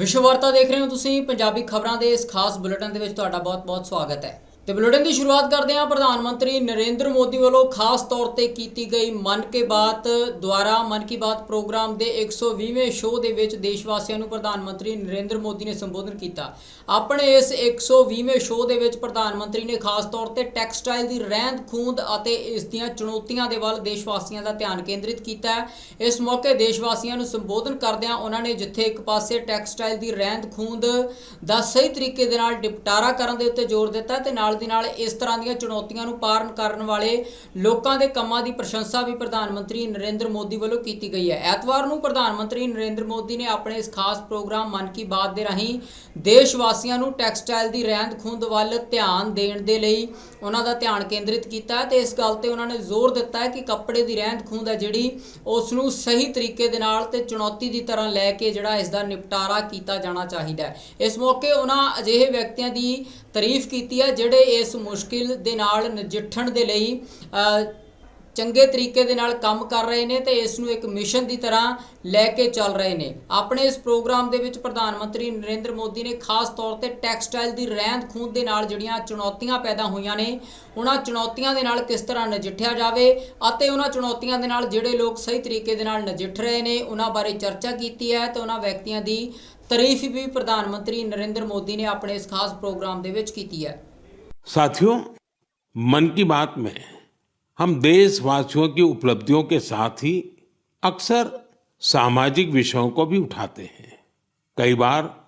ਵਿਸ਼ਵ ਵਾਰਤਾ ਦੇਖ ਰਹੇ ਹੋ ਤੁਸੀਂ। ਪੰਜਾਬੀ ਖਬਰਾਂ ਦੇ ਇਸ ਖਾਸ ਬੁਲੇਟਿਨ ਦੇ ਵਿੱਚ ਤੁਹਾਡਾ ਬਹੁਤ-ਬਹੁਤ ਸਵਾਗਤ ਹੈ। ਤੇ ਬੁਲੇਟਿਨ ਦੀ ਸ਼ੁਰੂਆਤ ਕਰਦੇ ਹਾਂ। ਪ੍ਰਧਾਨ ਮੰਤਰੀ ਨਰਿੰਦਰ ਮੋਦੀ ਵੱਲੋਂ ਖਾਸ ਤੌਰ ਤੇ ਕੀਤੀ ਗਈ ਮਨ ਕੀ ਬਾਤ ਦੁਆਰਾ। ਮਨ ਕੀ ਬਾਤ ਪ੍ਰੋਗਰਾਮ ਦੇ 120ਵੇਂ ਸ਼ੋਅ ਦੇ ਵਿੱਚ ਦੇਸ਼ ਵਾਸੀਆਂ ਨੂੰ ਪ੍ਰਧਾਨ ਮੰਤਰੀ ਨਰਿੰਦਰ ਮੋਦੀ ਨੇ ਸੰਬੋਧਨ ਕੀਤਾ। ਆਪਣੇ ਇਸ 120ਵੇਂ ਸ਼ੋਅ ਦੇ ਵਿੱਚ ਪ੍ਰਧਾਨ ਮੰਤਰੀ ਨੇ ਖਾਸ ਤੌਰ ਤੇ ਟੈਕਸਟਾਈਲ ਦੀ ਰਹਿੰਦ ਖੂੰਦ ਅਤੇ ਇਸ ਦੀਆਂ ਚੁਣੌਤੀਆਂ ਦੇ ਵੱਲ ਦੇਸ਼ ਵਾਸੀਆਂ ਦਾ ਧਿਆਨ ਕੇਂਦਰਿਤ ਕੀਤਾ ਹੈ। ਇਸ ਮੌਕੇ ਦੇਸ਼ ਵਾਸੀਆਂ ਨੂੰ ਸੰਬੋਧਨ ਕਰਦਿਆਂ ਉਹਨਾਂ ਨੇ ਜਿੱਥੇ ਇੱਕ ਪਾਸੇ ਟੈਕਸਟਾਈਲ ਦੀ ਰਹਿੰਦ ਖੂੰਦ ਦਾ ਸਹੀ ਤਰੀਕੇ ਦੇ ਨਾਲ ਨਿਪਟਾਰਾ ਕਰਨ ਦੇ ਉੱਤੇ ਜ਼ੋਰ ਦਿੱਤਾ ਤੇ ਨਾਲ ਦੀ ਨਾਲ ਇਸ ਤਰ੍ਹਾਂ ਦੀਆਂ ਚੁਣੌਤੀਆਂ ਨੂੰ ਪਾਰ ਕਰਨ ਵਾਲੇ ਲੋਕਾਂ ਦੇ ਕੰਮਾਂ ਦੀ ਪ੍ਰਸ਼ੰਸਾ ਵੀ ਪ੍ਰਧਾਨ ਮੰਤਰੀ ਨਰਿੰਦਰ ਮੋਦੀ ਵੱਲੋਂ ਕੀਤੀ ਗਈ ਹੈ। ਐਤਵਾਰ ਨੂੰ ਪ੍ਰਧਾਨ ਮੰਤਰੀ ਨਰਿੰਦਰ ਮੋਦੀ ਨੇ ਆਪਣੇ ਇਸ ਖਾਸ ਪ੍ਰੋਗਰਾਮ ਮਨ ਕੀ ਬਾਤ ਦੇ ਰਾਹੀਂ ਦੇਸ਼ ਵਾਸੀਆਂ ਨੂੰ ਟੈਕਸਟਾਈਲ ਦੀ ਰਹਿੰਦ ਖੂੰਦ ਵੱਲ ਧਿਆਨ ਦੇਣ ਦੇ ਲਈ ਉਹਨਾਂ ਦਾ ਧਿਆਨ ਕੇਂਦਰਿਤ ਕੀਤਾ ਹੈ ਤੇ ਇਸ ਗੱਲ ਤੇ ਉਹਨਾਂ ਨੇ ਜ਼ੋਰ ਦਿੱਤਾ ਹੈ ਕਿ ਕੱਪੜੇ ਦੀ ਰਹਿੰਦ ਖੂੰਦ ਹੈ ਜਿਹੜੀ ਉਸ ਨੂੰ ਸਹੀ ਤਰੀਕੇ ਦੇ ਨਾਲ ਤੇ ਚੁਣੌਤੀ ਦੀ ਤਰ੍ਹਾਂ ਲੈ ਕੇ ਜਿਹੜਾ ਇਸ ਦਾ ਨਿਪਟਾਰਾ ਕੀਤਾ ਜਾਣਾ ਚਾਹੀਦਾ ਹੈ। ਇਸ ਮੌਕੇ ਉਹਨਾਂ ਅਜਿਹੇ ਵਿਅਕਤੀਆਂ ਦੀ ਤਾਰੀਫ ਕੀਤੀ ਹੈ ਜਿਹੜੇ ਇਸ ਮੁਸ਼ਕਿਲ ਦੇ ਨਾਲ ਨਜਿੱਠਣ ਦੇ ਲਈ ਚੰਗੇ ਤਰੀਕੇ ਦੇ ਨਾਲ ਕੰਮ ਕਰ ਰਹੇ ਨੇ ਤੇ ਇਸ ਨੂੰ ਇੱਕ ਮਿਸ਼ਨ ਦੀ ਤਰ੍ਹਾਂ ਲੈ ਕੇ ਚੱਲ ਰਹੇ ਨੇ। ਆਪਣੇ ਇਸ ਪ੍ਰੋਗਰਾਮ ਦੇ ਵਿੱਚ ਪ੍ਰਧਾਨ ਮੰਤਰੀ ਨਰਿੰਦਰ ਮੋਦੀ ਨੇ ਖਾਸ ਤੌਰ ਤੇ ਟੈਕਸਟਾਈਲ ਦੀ ਰਹਿੰਦ ਖੂੰਦ ਦੇ ਨਾਲ ਜਿਹੜੀਆਂ ਚੁਣੌਤੀਆਂ ਪੈਦਾ ਹੋਈਆਂ ਨੇ, ਉਹਨਾਂ ਚੁਣੌਤੀਆਂ ਦੇ ਨਾਲ ਕਿਸ ਤਰ੍ਹਾਂ ਨਜਿੱਠਿਆ ਜਾਵੇ ਅਤੇ ਉਹਨਾਂ ਚੁਣੌਤੀਆਂ ਦੇ ਨਾਲ ਜਿਹੜੇ ਲੋਕ ਸਹੀ ਤਰੀਕੇ ਦੇ ਨਾਲ ਨਜਿੱਠ ਰਹੇ ਨੇ, ਉਹਨਾਂ ਬਾਰੇ ਚਰਚਾ ਕੀਤੀ ਹੈ ਤੇ ਉਹਨਾਂ ਵਿਅਕਤੀਆਂ ਦੀ ਤਾਰੀਫ ਵੀ ਪ੍ਰਧਾਨ ਮੰਤਰੀ ਨਰਿੰਦਰ ਮੋਦੀ ਨੇ ਆਪਣੇ ਇਸ ਖਾਸ ਪ੍ਰੋਗਰਾਮ ਦੇ ਵਿੱਚ ਕੀਤੀ ਹੈ। ਸਾਥੀਓ, ਮਨ ਕੀ ਬਾਤ ਮੈਂ हम देशवासियों की उपलब्धियों के साथ ही अक्सर सामाजिक विषयों को भी उठाते हैं। कई बार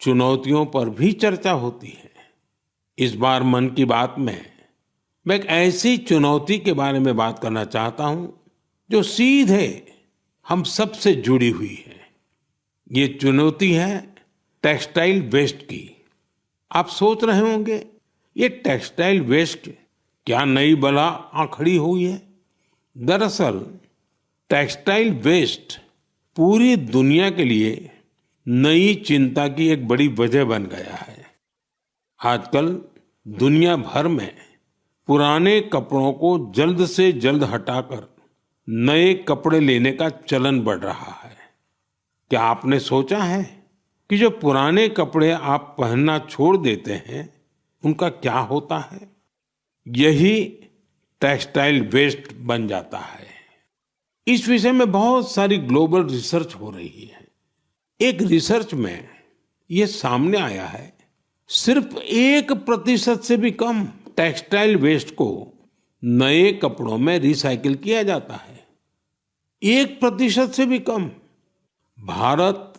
चुनौतियों पर भी चर्चा होती है। इस बार मन की बात में मैं एक ऐसी चुनौती के बारे में बात करना चाहता हूँ, जो सीधे हम सबसे जुड़ी हुई है। ये चुनौती है टेक्सटाइल वेस्ट की। आप सोच रहे होंगे, ये टेक्सटाइल वेस्ट क्या नई बला आ खड़ी हुई है? दरअसल टेक्सटाइल वेस्ट पूरी दुनिया के लिए नई चिंता की एक बड़ी वजह बन गया है। आजकल दुनिया भर में पुराने कपड़ों को जल्द से जल्द हटाकर नए कपड़े लेने का चलन बढ़ रहा है। क्या आपने सोचा है कि जो पुराने कपड़े आप पहनना छोड़ देते हैं, उनका क्या होता है? यही टेक्सटाइल वेस्ट बन जाता है। इस विषय में बहुत सारी ग्लोबल रिसर्च हो रही है। एक रिसर्च में ये सामने आया है, सिर्फ़ एक प्रतिशत से भी कम टेक्सटाइल वेस्ट को नए कपड़ों में रिसाइकिल किया जाता है। एक प्रतिशत से भी कम। भारत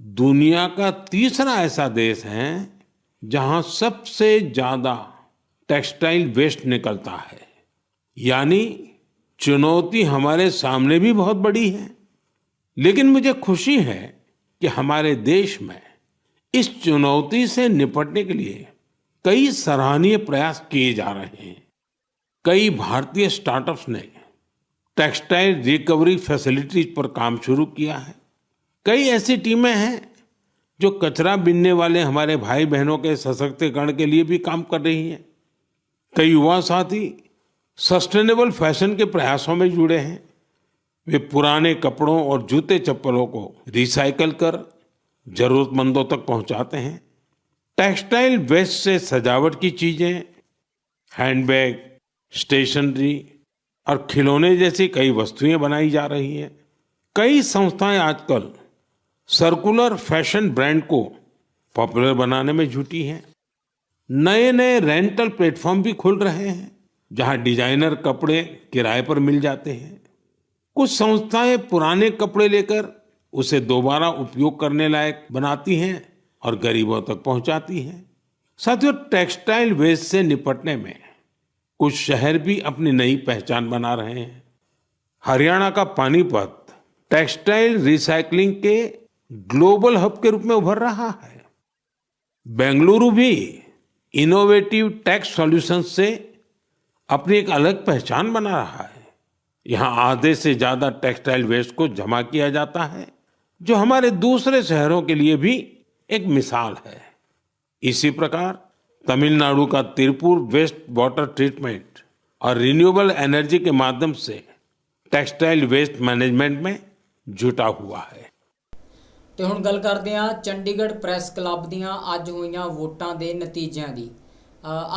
दुनिया का तीसरा ऐसा देश है जहाँ सबसे ज़्यादा टेक्सटाइल वेस्ट निकलता है। यानी चुनौती हमारे सामने भी बहुत बड़ी है। लेकिन मुझे खुशी है कि हमारे देश में इस चुनौती से निपटने के लिए कई सराहनीय प्रयास किए जा रहे हैं। कई भारतीय स्टार्टअप्स ने टेक्सटाइल रिकवरी फैसिलिटीज़ पर काम शुरू किया है। कई ऐसी टीमें हैं जो कचरा बीनने वाले हमारे भाई बहनों के सशक्तिकरण के लिए भी काम कर रही हैं। कई युवा साथी सस्टेनेबल फ़ैशन के प्रयासों में जुड़े हैं। वे पुराने कपड़ों और जूते चप्पलों को रिसाइकल कर जरूरतमंदों तक पहुंचाते हैं। टेक्सटाइल वेस्ट से सजावट की चीज़ें हैंडबैग स्टेशनरी और खिलौने जैसी कई वस्तुएँ बनाई जा रही हैं। कई संस्थाएँ आजकल सर्कुलर फ़ैशन ब्रांड को पॉपुलर बनाने में जुटी हैं। नए नए रेंटल प्लेटफॉर्म भी खुल रहे हैं, जहाँ डिज़ाइनर कपड़े किराए पर मिल जाते हैं। कुछ संस्थाएँ पुराने कपड़े लेकर उसे दोबारा उपयोग करने लायक बनाती हैं और गरीबों तक पहुंचाती हैं। साथियों टेक्सटाइल वेस्ट से निपटने में कुछ शहर भी अपनी नई पहचान बना रहे हैं। हरियाणा का पानीपत टेक्सटाइल रिसाइकलिंग के ग्लोबल हब के रूप में उभर रहा है। बेंगलुरु भी इनोवेटिव टैक्स सॉल्यूशंस से अपनी एक अलग पहचान बना रहा है। यहाँ आधे से ज़्यादा टेक्सटाइल वेस्ट को जमा किया जाता है, जो हमारे दूसरे शहरों के लिए भी एक मिसाल है। इसी प्रकार, तमिलनाडु का तिरुपुर वेस्ट वाटर ट्रीटमेंट और रिन्यूएबल एनर्जी के माध्यम से टेक्सटाइल वेस्ट मैनेजमेंट में जुटा हुआ है। ਤੇ ਹੁਣ ਗੱਲ ਕਰਦੇ ਹਾਂ ਚੰਡੀਗੜ੍ਹ ਪ੍ਰੈਸ ਕਲੱਬ ਦੀਆਂ ਅੱਜ ਹੋਈਆਂ ਵੋਟਾਂ ਦੇ ਨਤੀਜਿਆਂ ਦੀ।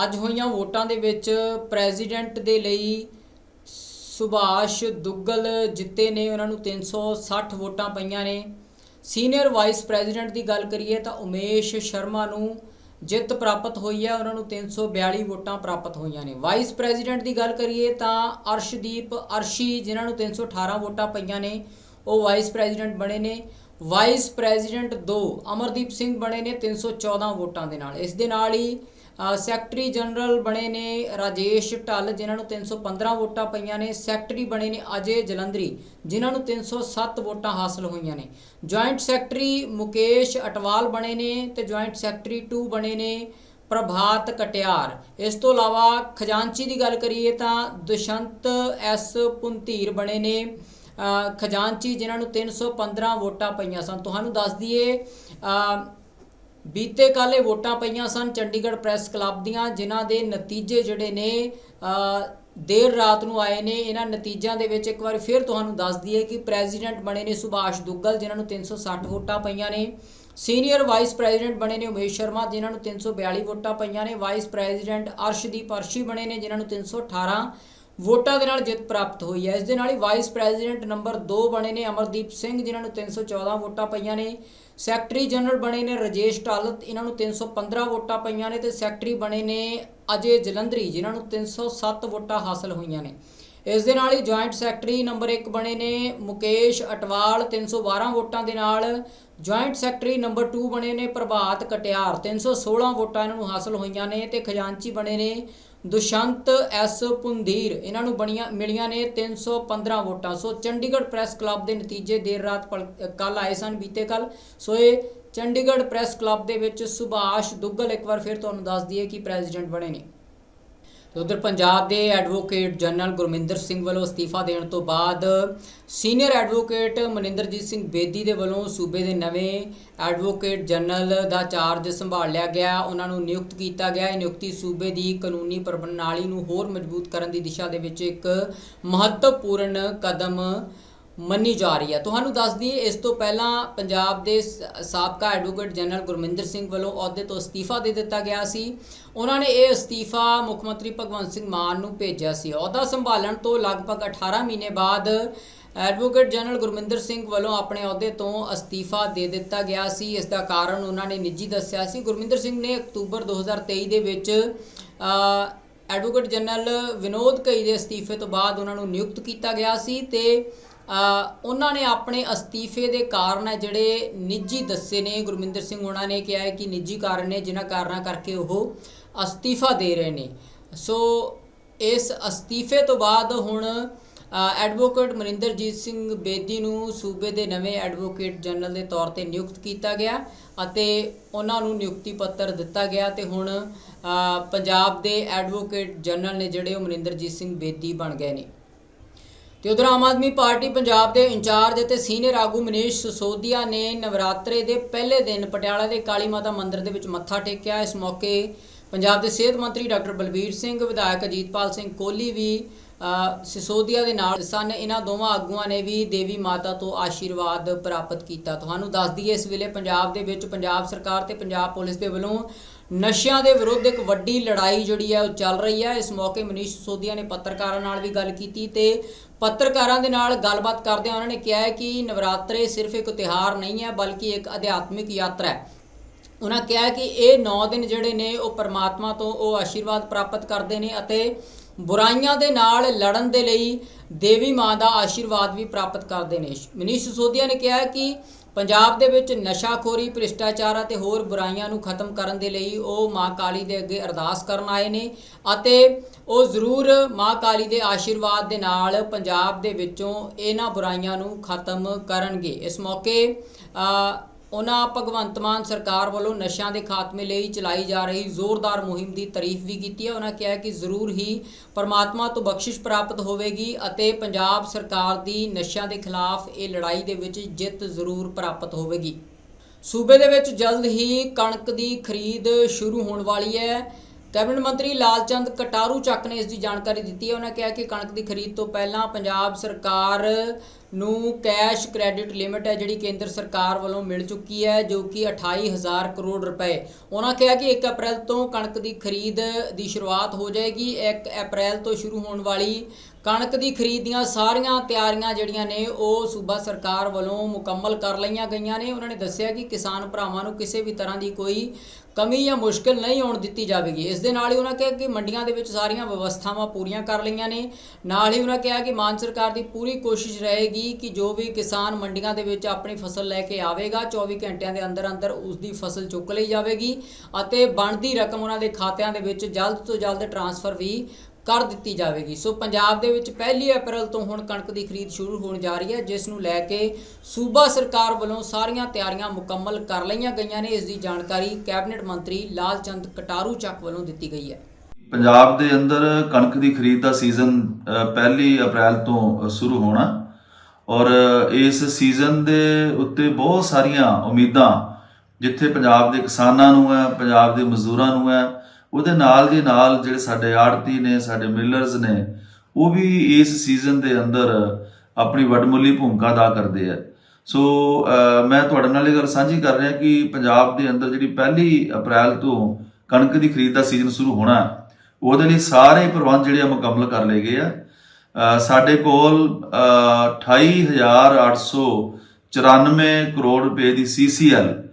ਅੱਜ ਹੋਈਆਂ ਵੋਟਾਂ ਦੇ ਵਿੱਚ ਪ੍ਰੈਜ਼ੀਡੈਂਟ ਦੇ ਲਈ ਸੁਭਾਸ਼ ਦੁੱਗਲ ਜਿੱਤੇ ਨੇ, ਉਹਨਾਂ ਨੂੰ 360 ਵੋਟਾਂ ਪਈਆਂ ਨੇ। ਸੀਨੀਅਰ ਵਾਈਸ ਪ੍ਰੈਜ਼ੀਡੈਂਟ ਦੀ ਗੱਲ ਕਰੀਏ ਤਾਂ ਉਮੇਸ਼ ਸ਼ਰਮਾ ਨੂੰ ਜਿੱਤ ਪ੍ਰਾਪਤ ਹੋਈ ਹੈ, ਉਹਨਾਂ ਨੂੰ 342 ਵੋਟਾਂ ਪ੍ਰਾਪਤ ਹੋਈਆਂ ਨੇ। ਵਾਈਸ ਪ੍ਰੈਜ਼ੀਡੈਂਟ ਦੀ ਗੱਲ ਕਰੀਏ ਤਾਂ ਅਰਸ਼ਦੀਪ ਅਰਸ਼ੀ, ਜਿਨ੍ਹਾਂ ਨੂੰ 318 ਵੋਟਾਂ ਪਈਆਂ ਨੇ, ਉਹ ਵਾਈਸ ਪ੍ਰੈਜ਼ੀਡੈਂਟ ਬਣੇ ਨੇ। ਵਾਈਸ ਪ੍ਰੈਜ਼ੀਡੈਂਟ 2 ਅਮਰਦੀਪ ਸਿੰਘ ਬਣੇ ਨੇ 314 ਵੋਟਾਂ ਦੇ ਨਾਲ। ਇਸ ਦੇ ਨਾਲ ਹੀ ਸੈਕਟਰੀ ਜਨਰਲ ਬਣੇ ਨੇ ਰਾਜੇਸ਼ ਢੱਲ, ਜਿਨ੍ਹਾਂ ਨੂੰ 315 ਵੋਟਾਂ ਪਈਆਂ ਨੇ। ਸੈਕਟਰੀ ਬਣੇ ਨੇ ਅਜੇ ਜਲੰਧਰੀ, ਜਿਨ੍ਹਾਂ ਨੂੰ 307 ਵੋਟਾਂ ਹਾਸਲ ਹੋਈਆਂ ਨੇ। ਜੁਆਇੰਟ ਸੈਕਟਰੀ ਮੁਕੇਸ਼ ਅਟਵਾਲ ਬਣੇ ਨੇ ਤੇ ਜੁਆਇੰਟ ਸੈਕਟਰੀ 2 ਬਣੇ ਨੇ ਪ੍ਰਭਾਤ ਕਟਿਆਰ। ਇਸ ਤੋਂ ਇਲਾਵਾ ਖਜ਼ਾਨਚੀ ਦੀ ਗੱਲ ਕਰੀਏ ਤਾਂ ਦੁਸ਼ੰਤ ਐਸ ਪੁੰਤੀਰ ਬਣੇ ਨੇ। ਖਜ਼ਾਨਚੀ, ਜਿਨ੍ਹਾਂ ਨੂੰ 315 ਵੋਟਾਂ ਪਈਆਂ ਸਨ। ਤੁਹਾਨੂੰ ਦੱਸ ਦਈਏ ਬੀਤੇ ਕੱਲ੍ਹ ਵੋਟਾਂ ਪਈਆਂ ਸਨ ਚੰਡੀਗੜ੍ਹ ਪ੍ਰੈਸ ਕਲੱਬ ਦੀਆਂ, ਜਿਨ੍ਹਾਂ ਦੇ ਨਤੀਜੇ ਜਿਹੜੇ ਨੇ ਦੇਰ ਰਾਤ ਨੂੰ ਆਏ ਨੇ। ਇਹਨਾਂ ਨਤੀਜਿਆਂ ਦੇ ਵਿੱਚ ਇੱਕ ਵਾਰ ਫਿਰ ਤੁਹਾਨੂੰ ਦੱਸ ਦਈਏ ਕਿ ਪ੍ਰੈਜ਼ੀਡੈਂਟ ਬਣੇ ਨੇ ਸੁਭਾਸ਼ ਦੁੱਗਲ, ਜਿਨ੍ਹਾਂ ਨੂੰ 360 ਵੋਟਾਂ ਪਈਆਂ ਨੇ। ਸੀਨੀਅਰ ਵਾਈਸ ਪ੍ਰੈਜ਼ੀਡੈਂਟ ਬਣੇ ਨੇ ਉਮੇਸ਼ ਸ਼ਰਮਾ, ਜਿਨ੍ਹਾਂ ਨੂੰ 342 ਵੋਟਾਂ ਪਈਆਂ ਨੇ। ਵਾਈਸ ਪ੍ਰੈਜ਼ੀਡੈਂਟ ਅਰਸ਼ਦੀਪ ਅਰਸ਼ੀ ਬਣੇ ਨੇ, ਜਿਨ੍ਹਾਂ ਨੂੰ 318 ਵੋਟਾਂ ਦੇ ਨਾਲ ਜਿੱਤ ਪ੍ਰਾਪਤ ਹੋਈ ਹੈ। ਇਸ ਦੇ ਨਾਲ ਹੀ ਵਾਈਸ ਪ੍ਰੈਜ਼ੀਡੈਂਟ ਨੰਬਰ 2 ਬਣੇ ਨੇ ਅਮਰਦੀਪ ਸਿੰਘ, ਜਿਨ੍ਹਾਂ ਨੂੰ 314 ਵੋਟਾਂ ਪਈਆਂ ਨੇ। ਸੈਕਟਰੀ ਜਨਰਲ ਬਣੇ ਨੇ ਰਜੇਸ਼ ਟਾਲਤ ਇਹਨਾਂ ਨੂੰ 315 ਵੋਟਾਂ ਪਈਆਂ ਨੇ। ਤੇ ਸੈਕਟਰੀ ਬਣੇ ਨੇ ਅਜੇ ਜਲੰਧਰੀ, ਜਿਨ੍ਹਾਂ ਨੂੰ 307 ਵੋਟਾਂ ਹਾਸਲ ਹੋਈਆਂ ਨੇ। ਇਸ ਦੇ ਨਾਲ ਹੀ ਜੁਆਇੰਟ ਸੈਕਟਰੀ ਨੰਬਰ 1 ਬਣੇ ਨੇ ਮੁਕੇਸ਼ ਅਟਵਾਲ 312 ਵੋਟਾਂ ਦੇ ਨਾਲ। ਜੁਆਇੰਟ ਸੈਕਟਰੀ ਨੰਬਰ 2 ਬਣੇ ਨੇ ਪ੍ਰਭਾਤ ਕਟਿਆਰ 316 ਵੋਟਾਂ ਇਹਨਾਂ ਨੂੰ ਹਾਸਲ ਹੋਈਆਂ ਨੇ। ਤੇ ਖਜ਼ਾਨਚੀ ਬਣੇ ਨੇ ਦੁਸ਼ੰਤ ਐਸ ਪੁੰਦੀਰ, ਇਹਨਾਂ ਨੂੰ ਬਣੀਆਂ ਮਿਲੀਆਂ ਨੇ 315 ਵੋਟਾਂ। ਸੋ ਚੰਡੀਗੜ੍ਹ ਪ੍ਰੈਸ ਕਲੱਬ ਦੇ ਨਤੀਜੇ ਦੇਰ ਰਾਤ ਕੱਲ ਆਏ ਸਨ, ਬੀਤੇ ਕੱਲ ਸੋ ਇਹ ਚੰਡੀਗੜ੍ਹ ਪ੍ਰੈਸ ਕਲੱਬ ਦੇ ਵਿੱਚ ਸੁਭਾਸ਼ ਦੁੱਗਲ ਇੱਕ ਵਾਰ ਫਿਰ ਤੁਹਾਨੂੰ ਦੱਸ ਦਈਏ ਕਿ ਪ੍ਰੈਜ਼ੀਡੈਂਟ ਬਣੇ ਨੇ। ਉਧਰ ਪੰਜਾਬ ਦੇ ਐਡਵੋਕੇਟ ਜਨਰਲ ਗੁਰਮਿੰਦਰ ਸਿੰਘ ਵੱਲੋਂ ਅਸਤੀਫਾ ਦੇਣ ਤੋਂ ਬਾਅਦ ਸੀਨੀਅਰ ਐਡਵੋਕੇਟ ਮਨਿੰਦਰਜੀਤ ਸਿੰਘ ਬੇਦੀ ਦੇ ਵੱਲੋਂ ਸੂਬੇ ਦੇ ਨਵੇਂ ਐਡਵੋਕੇਟ ਜਨਰਲ ਦਾ ਚਾਰਜ ਸੰਭਾਲ ਲਿਆ ਗਿਆ। ਉਹਨਾਂ ਨੂੰ ਨਿਯੁਕਤ ਕੀਤਾ ਗਿਆ। ਇਹ ਨਿਯੁਕਤੀ ਸੂਬੇ ਦੀ ਕਾਨੂੰਨੀ ਪ੍ਰਣਾਲੀ ਨੂੰ ਹੋਰ ਮਜ਼ਬੂਤ ਕਰਨ ਦੀ ਦਿਸ਼ਾ ਦੇ ਵਿੱਚ ਇੱਕ ਮਹੱਤਵਪੂਰਨ ਕਦਮ ਮੰਨੀ ਜਾ ਰਹੀ ਹੈ। ਤੁਹਾਨੂੰ ਦੱਸ ਦਈਏ, ਇਸ ਤੋਂ ਪਹਿਲਾਂ ਪੰਜਾਬ ਦੇ ਸਾਬਕਾ ਐਡਵੋਕੇਟ ਜਨਰਲ ਗੁਰਮਿੰਦਰ ਸਿੰਘ ਵੱਲੋਂ ਅਹੁਦੇ ਤੋਂ ਅਸਤੀਫਾ ਦੇ ਦਿੱਤਾ ਗਿਆ ਸੀ। ਉਹਨਾਂ ਨੇ ਇਹ ਅਸਤੀਫਾ ਮੁੱਖ ਮੰਤਰੀ ਭਗਵੰਤ ਸਿੰਘ ਮਾਨ ਨੂੰ ਭੇਜਿਆ ਸੀ। ਅਹੁਦਾ ਸੰਭਾਲਣ ਤੋਂ ਲਗਭਗ 18 ਮਹੀਨੇ ਬਾਅਦ ਐਡਵੋਕੇਟ ਜਨਰਲ ਗੁਰਮਿੰਦਰ ਸਿੰਘ ਵੱਲੋਂ ਆਪਣੇ ਅਹੁਦੇ ਤੋਂ ਅਸਤੀਫਾ ਦੇ ਦਿੱਤਾ ਗਿਆ ਸੀ। ਇਸ ਦਾ ਕਾਰਨ ਉਹਨਾਂ ਨੇ ਨਿੱਜੀ ਦੱਸਿਆ ਸੀ। ਗੁਰਮਿੰਦਰ ਸਿੰਘ ਨੇ ਅਕਤੂਬਰ 2023 ਦੇ ਵਿੱਚ ਐਡਵੋਕੇਟ ਜਨਰਲ ਵਿਨੋਦ ਕਈ ਦੇ ਅਸਤੀਫੇ ਤੋਂ ਬਾਅਦ ਉਹਨਾਂ ਨੂੰ ਨਿਯੁਕਤ ਕੀਤਾ ਗਿਆ ਸੀ ਤੇ ਉਹਨਾਂ ਨੇ ਆਪਣੇ ਅਸਤੀਫੇ ਦੇ ਕਾਰਨ ਹੈ ਜਿਹੜੇ ਨਿੱਜੀ ਦੱਸੇ ਨੇ, ਗੁਰਮਿੰਦਰ ਸਿੰਘ ਉਹਨਾਂ ਨੇ ਕਿਹਾ ਹੈ ਕਿ ਨਿੱਜੀ ਕਾਰਨ ਨੇ, ਜਿਨ੍ਹਾਂ ਕਾਰਨਾਂ ਕਰਕੇ ਉਹ ਅਸਤੀਫਾ ਦੇ ਰਹੇ ਨੇ। ਸੋ ਇਸ ਅਸਤੀਫੇ ਤੋਂ ਬਾਅਦ ਹੁਣ ਐਡਵੋਕੇਟ ਮਨਿੰਦਰਜੀਤ ਸਿੰਘ ਬੇਦੀ ਨੂੰ ਸੂਬੇ ਦੇ ਨਵੇਂ ਐਡਵੋਕੇਟ ਜਨਰਲ ਦੇ ਤੌਰ ਤੇ ਨਿਯੁਕਤ ਕੀਤਾ ਗਿਆ ਅਤੇ ਉਹਨਾਂ ਨੂੰ ਨਿਯੁਕਤੀ ਪੱਤਰ ਦਿੱਤਾ ਗਿਆ ਤੇ ਹੁਣ ਪੰਜਾਬ ਦੇ ਐਡਵੋਕੇਟ ਜਨਰਲ ਨੇ ਜਿਹੜੇ ਉਹ ਮਨਿੰਦਰਜੀਤ ਸਿੰਘ ਬੇਦੀ ਬਣ ਗਏ ਨੇ। ਤੇ ਉਧਰ ਆਮ ਆਦਮੀ ਪਾਰਟੀ ਪੰਜਾਬ ਦੇ ਇੰਚਾਰਜ ਅਤੇ ਸੀਨੀਅਰ ਆਗੂ ਮਨੀਸ਼ ਸਿਸੋਦੀਆ ਨੇ ਨਵਰਾਤਰੇ ਦੇ ਪਹਿਲੇ ਦਿਨ ਪਟਿਆਲਾ ਦੇ ਕਾਲੀ ਮਾਤਾ ਮੰਦਿਰ ਦੇ ਵਿੱਚ ਮੱਥਾ ਟੇਕਿਆ। ਇਸ ਮੌਕੇ ਪੰਜਾਬ ਦੇ ਸਿਹਤ ਮੰਤਰੀ ਡਾਕਟਰ ਬਲਬੀਰ ਸਿੰਘ, ਵਿਧਾਇਕ ਅਜੀਤਪਾਲ ਸਿੰਘ ਕੋਹਲੀ ਵੀ ਸਿਸੋਦੀਆ ਦੇ ਨਾਲ ਸਨ। ਇਹਨਾਂ ਦੋਵਾਂ ਆਗੂਆਂ ਨੇ ਵੀ ਦੇਵੀ ਮਾਤਾ ਤੋਂ ਆਸ਼ੀਰਵਾਦ ਪ੍ਰਾਪਤ ਕੀਤਾ। ਤੁਹਾਨੂੰ ਦੱਸ ਦਈਏ, ਇਸ ਵੇਲੇ ਪੰਜਾਬ ਦੇ ਵਿੱਚ ਪੰਜਾਬ ਸਰਕਾਰ ਤੇ ਪੰਜਾਬ ਪੁਲਿਸ ਦੇ ਵੱਲੋਂ ਨਸ਼ਿਆਂ ਦੇ ਵਿਰੁੱਧ ਇੱਕ ਵੱਡੀ ਲੜਾਈ ਜਿਹੜੀ ਹੈ ਉਹ ਚੱਲ ਰਹੀ ਹੈ। ਇਸ ਮੌਕੇ ਮਨੀਸ਼ ਸਿਸੋਦੀਆ ਨੇ ਪੱਤਰਕਾਰਾਂ ਨਾਲ ਵੀ ਗੱਲ ਕੀਤੀ ਤੇ ਪੱਤਰਕਾਰਾਂ ਦੇ ਨਾਲ ਗੱਲਬਾਤ ਕਰਦਿਆਂ ਉਹਨਾਂ ਨੇ ਕਿਹਾ ਹੈ ਕਿ ਨਵਰਾਤਰੇ ਸਿਰਫ ਇੱਕ ਤਿਉਹਾਰ ਨਹੀਂ ਹੈ, ਬਲਕਿ ਇੱਕ ਅਧਿਆਤਮਿਕ ਯਾਤਰਾ ਹੈ। ਉਹਨਾਂ ਕਿਹਾ ਕਿ ਇਹ 9 ਦਿਨ ਜਿਹੜੇ ਨੇ, ਉਹ ਪਰਮਾਤਮਾ ਤੋਂ ਉਹ ਆਸ਼ੀਰਵਾਦ ਪ੍ਰਾਪਤ ਕਰਦੇ ਨੇ ਅਤੇ ਬੁਰਾਈਆਂ ਦੇ ਨਾਲ ਲੜਨ ਦੇ ਲਈ ਦੇਵੀ ਮਾਂ ਦਾ ਆਸ਼ੀਰਵਾਦ ਵੀ ਪ੍ਰਾਪਤ ਕਰਦੇ ਨੇ। ਮਨੀਸ਼ ਸਿਸੋਦੀਆ ਨੇ ਕਿਹਾ ਕਿ ਪੰਜਾਬ ਦੇ ਵਿੱਚ ਨਸ਼ਾਖੋਰੀ, ਭ੍ਰਿਸ਼ਟਾਚਾਰ ਅਤੇ ਹੋਰ ਬੁਰਾਈਆਂ ਨੂੰ ਖਤਮ ਕਰਨ ਦੇ ਲਈ ਉਹ ਮਾਂ ਕਾਲੀ ਦੇ ਅੱਗੇ ਅਰਦਾਸ ਕਰਨ ਆਏ ਨੇ ਅਤੇ ਉਹ ਜ਼ਰੂਰ ਮਾਂ ਕਾਲੀ ਦੇ ਆਸ਼ੀਰਵਾਦ ਦੇ ਨਾਲ ਪੰਜਾਬ ਦੇ ਵਿੱਚੋਂ ਇਹਨਾਂ ਬੁਰਾਈਆਂ ਨੂੰ ਖਤਮ ਕਰਨਗੇ। ਇਸ ਮੌਕੇ ਉਹਨਾਂ ਭਗਵੰਤ ਮਾਨ ਸਰਕਾਰ ਵੱਲੋਂ ਨਸ਼ਿਆਂ ਦੇ ਖਾਤਮੇ ਲਈ ਚਲਾਈ ਜਾ ਰਹੀ ਜ਼ੋਰਦਾਰ ਮੁਹਿੰਮ ਦੀ ਤਾਰੀਫ ਵੀ ਕੀਤੀ ਹੈ। ਉਹਨਾਂ ਕਿਹਾ ਕਿ ਜ਼ਰੂਰ ਹੀ ਪਰਮਾਤਮਾ ਤੋਂ ਬਖਸ਼ਿਸ਼ ਪ੍ਰਾਪਤ ਹੋਵੇਗੀ ਅਤੇ ਪੰਜਾਬ ਸਰਕਾਰ ਦੀ ਨਸ਼ਿਆਂ ਦੇ ਖਿਲਾਫ ਇਹ ਲੜਾਈ ਦੇ ਵਿੱਚ ਜਿੱਤ ਜ਼ਰੂਰ ਪ੍ਰਾਪਤ ਹੋਵੇਗੀ। ਸੂਬੇ ਦੇ ਵਿੱਚ ਜਲਦ ਹੀ ਕਣਕ ਦੀ ਖਰੀਦ ਸ਼ੁਰੂ ਹੋਣ ਵਾਲੀ ਹੈ। ਕੈਬਨਿਟ ਮੰਤਰੀ ਲਾਲਚੰਦ ਕਟਾਰੂ ਚੱਕ ਨੇ ਇਸ ਦੀ ਜਾਣਕਾਰੀ ਦਿੱਤੀ ਹੈ। ਉਹਨਾਂ ਕਿਹਾ ਕਿ ਕਣਕ ਦੀ ਖਰੀਦ ਤੋਂ ਪਹਿਲਾਂ ਪੰਜਾਬ ਸਰਕਾਰ ਨੂੰ ਕੈਸ਼ ਕ੍ਰੈਡਿਟ ਲਿਮਟ ਹੈ, ਜਿਹੜੀ ਕੇਂਦਰ ਸਰਕਾਰ ਵੱਲੋਂ ਮਿਲ ਚੁੱਕੀ ਹੈ, ਜੋ ਕਿ 28000 ਕਰੋੜ ਰੁਪਏ। ਉਹਨਾਂ ਕਿਹਾ ਕਿ 1 ਅਪ੍ਰੈਲ ਤੋਂ ਕਣਕ ਦੀ ਖਰੀਦ ਦੀ ਸ਼ੁਰੂਆਤ ਹੋ ਜਾਏਗੀ। 1 ਅਪ੍ਰੈਲ ਤੋਂ ਸ਼ੁਰੂ ਹੋਣ ਵਾਲੀ ਕਣਕ ਦੀ ਖਰੀਦ ਦੀਆਂ ਸਾਰੀਆਂ ਤਿਆਰੀਆਂ ਜਿਹੜੀਆਂ ਨੇ, ਉਹ ਸੂਬਾ ਸਰਕਾਰ ਵੱਲੋਂ ਮੁਕੰਮਲ ਕਰ ਲਈਆਂ ਗਈਆਂ ਨੇ। ਉਹਨਾਂ ਨੇ ਦੱਸਿਆ ਕਿ ਕਿਸਾਨ ਭਰਾਵਾਂ ਨੂੰ ਕਿਸੇ ਵੀ ਤਰ੍ਹਾਂ ਦੀ ਕੋਈ ਕਮੀ ਜਾਂ ਮੁਸ਼ਕਲ ਨਹੀਂ ਆਉਣ ਦਿੱਤੀ ਜਾਵੇਗੀ। ਇਸ ਦੇ ਨਾਲ ਹੀ ਉਹਨਾਂ ਕਿਹਾ ਕਿ ਮੰਡੀਆਂ ਦੇ ਵਿੱਚ ਸਾਰੀਆਂ ਵਿਵਸਥਾਵਾਂ ਪੂਰੀਆਂ ਕਰ ਲਈਆਂ ਨੇ। ਨਾਲ ਹੀ ਉਹਨਾਂ ਕਿਹਾ ਕਿ ਮਾਨ ਸਰਕਾਰ ਦੀ ਪੂਰੀ ਕੋਸ਼ਿਸ਼ ਰਹੇਗੀ ਕਿ ਜੋ ਵੀ ਕਿਸਾਨ ਮੰਡੀਆਂ ਦੇ ਵਿੱਚ ਆਪਣੀ ਫਸਲ ਲੈ ਕੇ ਆਵੇਗਾ 24 ਘੰਟਿਆਂ ਦੇ ਅੰਦਰ ਅੰਦਰ ਉਸ ਦੀ ਫਸਲ ਚੁੱਕ ਲਈ ਜਾਵੇਗੀ ਅਤੇ ਬਣਦੀ ਰਕਮ ਉਹਨਾਂ ਦੇ ਖਾਤਿਆਂ ਦੇ ਵਿੱਚ ਜਲਦ ਤੋਂ ਜਲਦ ਟ੍ਰਾਂਸਫਰ ਵੀ ਕਰ ਦਿੱਤੀ ਜਾਵੇਗੀ। ਸੋ ਪੰਜਾਬ ਦੇ ਵਿੱਚ ਪਹਿਲੀ ਅਪ੍ਰੈਲ ਤੋਂ ਹੁਣ ਕਣਕ ਦੀ ਖਰੀਦ ਸ਼ੁਰੂ ਹੋਣ ਜਾ ਰਹੀ ਹੈ ਜਿਸ ਨੂੰ ਲੈ ਕੇ ਸੂਬਾ ਸਰਕਾਰ ਵੱਲੋਂ ਸਾਰੀਆਂ ਤਿਆਰੀਆਂ ਮੁਕੰਮਲ ਕਰ ਲਈਆਂ ਗਈਆਂ ਨੇ। ਇਸ ਦੀ ਜਾਣਕਾਰੀ ਕੈਬਨਿਟ ਮੰਤਰੀ ਲਾਲਚੰਦ ਕਟਾਰੂ ਚੱਕ ਵੱਲੋਂ ਦਿੱਤੀ ਗਈ ਹੈ। ਪੰਜਾਬ ਦੇ ਅੰਦਰ ਕਣਕ ਦੀ ਖਰੀਦ ਦਾ ਸੀਜ਼ਨ ਅ, ਪਹਿਲੀ ਅਪ੍ਰੈਲ ਤੋਂ ਸ਼ੁਰੂ ਹੋਣਾ ਔਰ ਇਸ ਸੀਜ਼ਨ ਦੇ ਉੱਤੇ ਬਹੁਤ ਸਾਰੀਆਂ ਉਮੀਦਾਂ ਜਿੱਥੇ ਪੰਜਾਬ ਦੇ ਕਿਸਾਨਾਂ ਨੂੰ ਹੈ ਪੰਜਾਬ ਦੇ ਮਜ਼ਦੂਰਾਂ ਨੂੰ ਹੈ ਉਹਦੇ ਨਾਲ ਦੀ ਨਾਲ ਜਿਹੜੇ ਸਾਡੇ ਆੜਤੀ ਨੇ ਸਾਡੇ ਮਿਲਰਸ ਨੇ ਉਹ ਵੀ ਇਸ ਸੀਜ਼ਨ ਦੇ ਅੰਦਰ ਆਪਣੀ ਵੱਡਮੁੱਲੀ ਭੂਮਿਕਾ ਅਦਾ ਕਰਦੇ ਆ। ਸੋ ਮੈਂ ਤੁਹਾਡੇ ਨਾਲ ਇਹ ਗੱਲ ਸਾਂਝੀ ਕਰ ਰਿਹਾ ਕਿ ਪੰਜਾਬ ਦੇ ਅੰਦਰ ਜਿਹੜੀ ਪਹਿਲੀ ਅਪ੍ਰੈਲ ਤੋਂ ਕਣਕ ਦੀ ਖਰੀਦ ਦਾ ਸੀਜ਼ਨ ਸ਼ੁਰੂ ਹੋਣਾ ਉਹਦੇ ਲਈ ਸਾਰੇ ਪ੍ਰਬੰਧ ਜਿਹੜੇ ਆ ਮੁਕੰਮਲ ਕਰ ਲਏ ਗਏ ਆ। ਸਾਡੇ ਕੋਲ ਅ, 28894 ਕਰੋੜ ਰੁਪਏ ਦੀ ਸੀਸੀਐਲ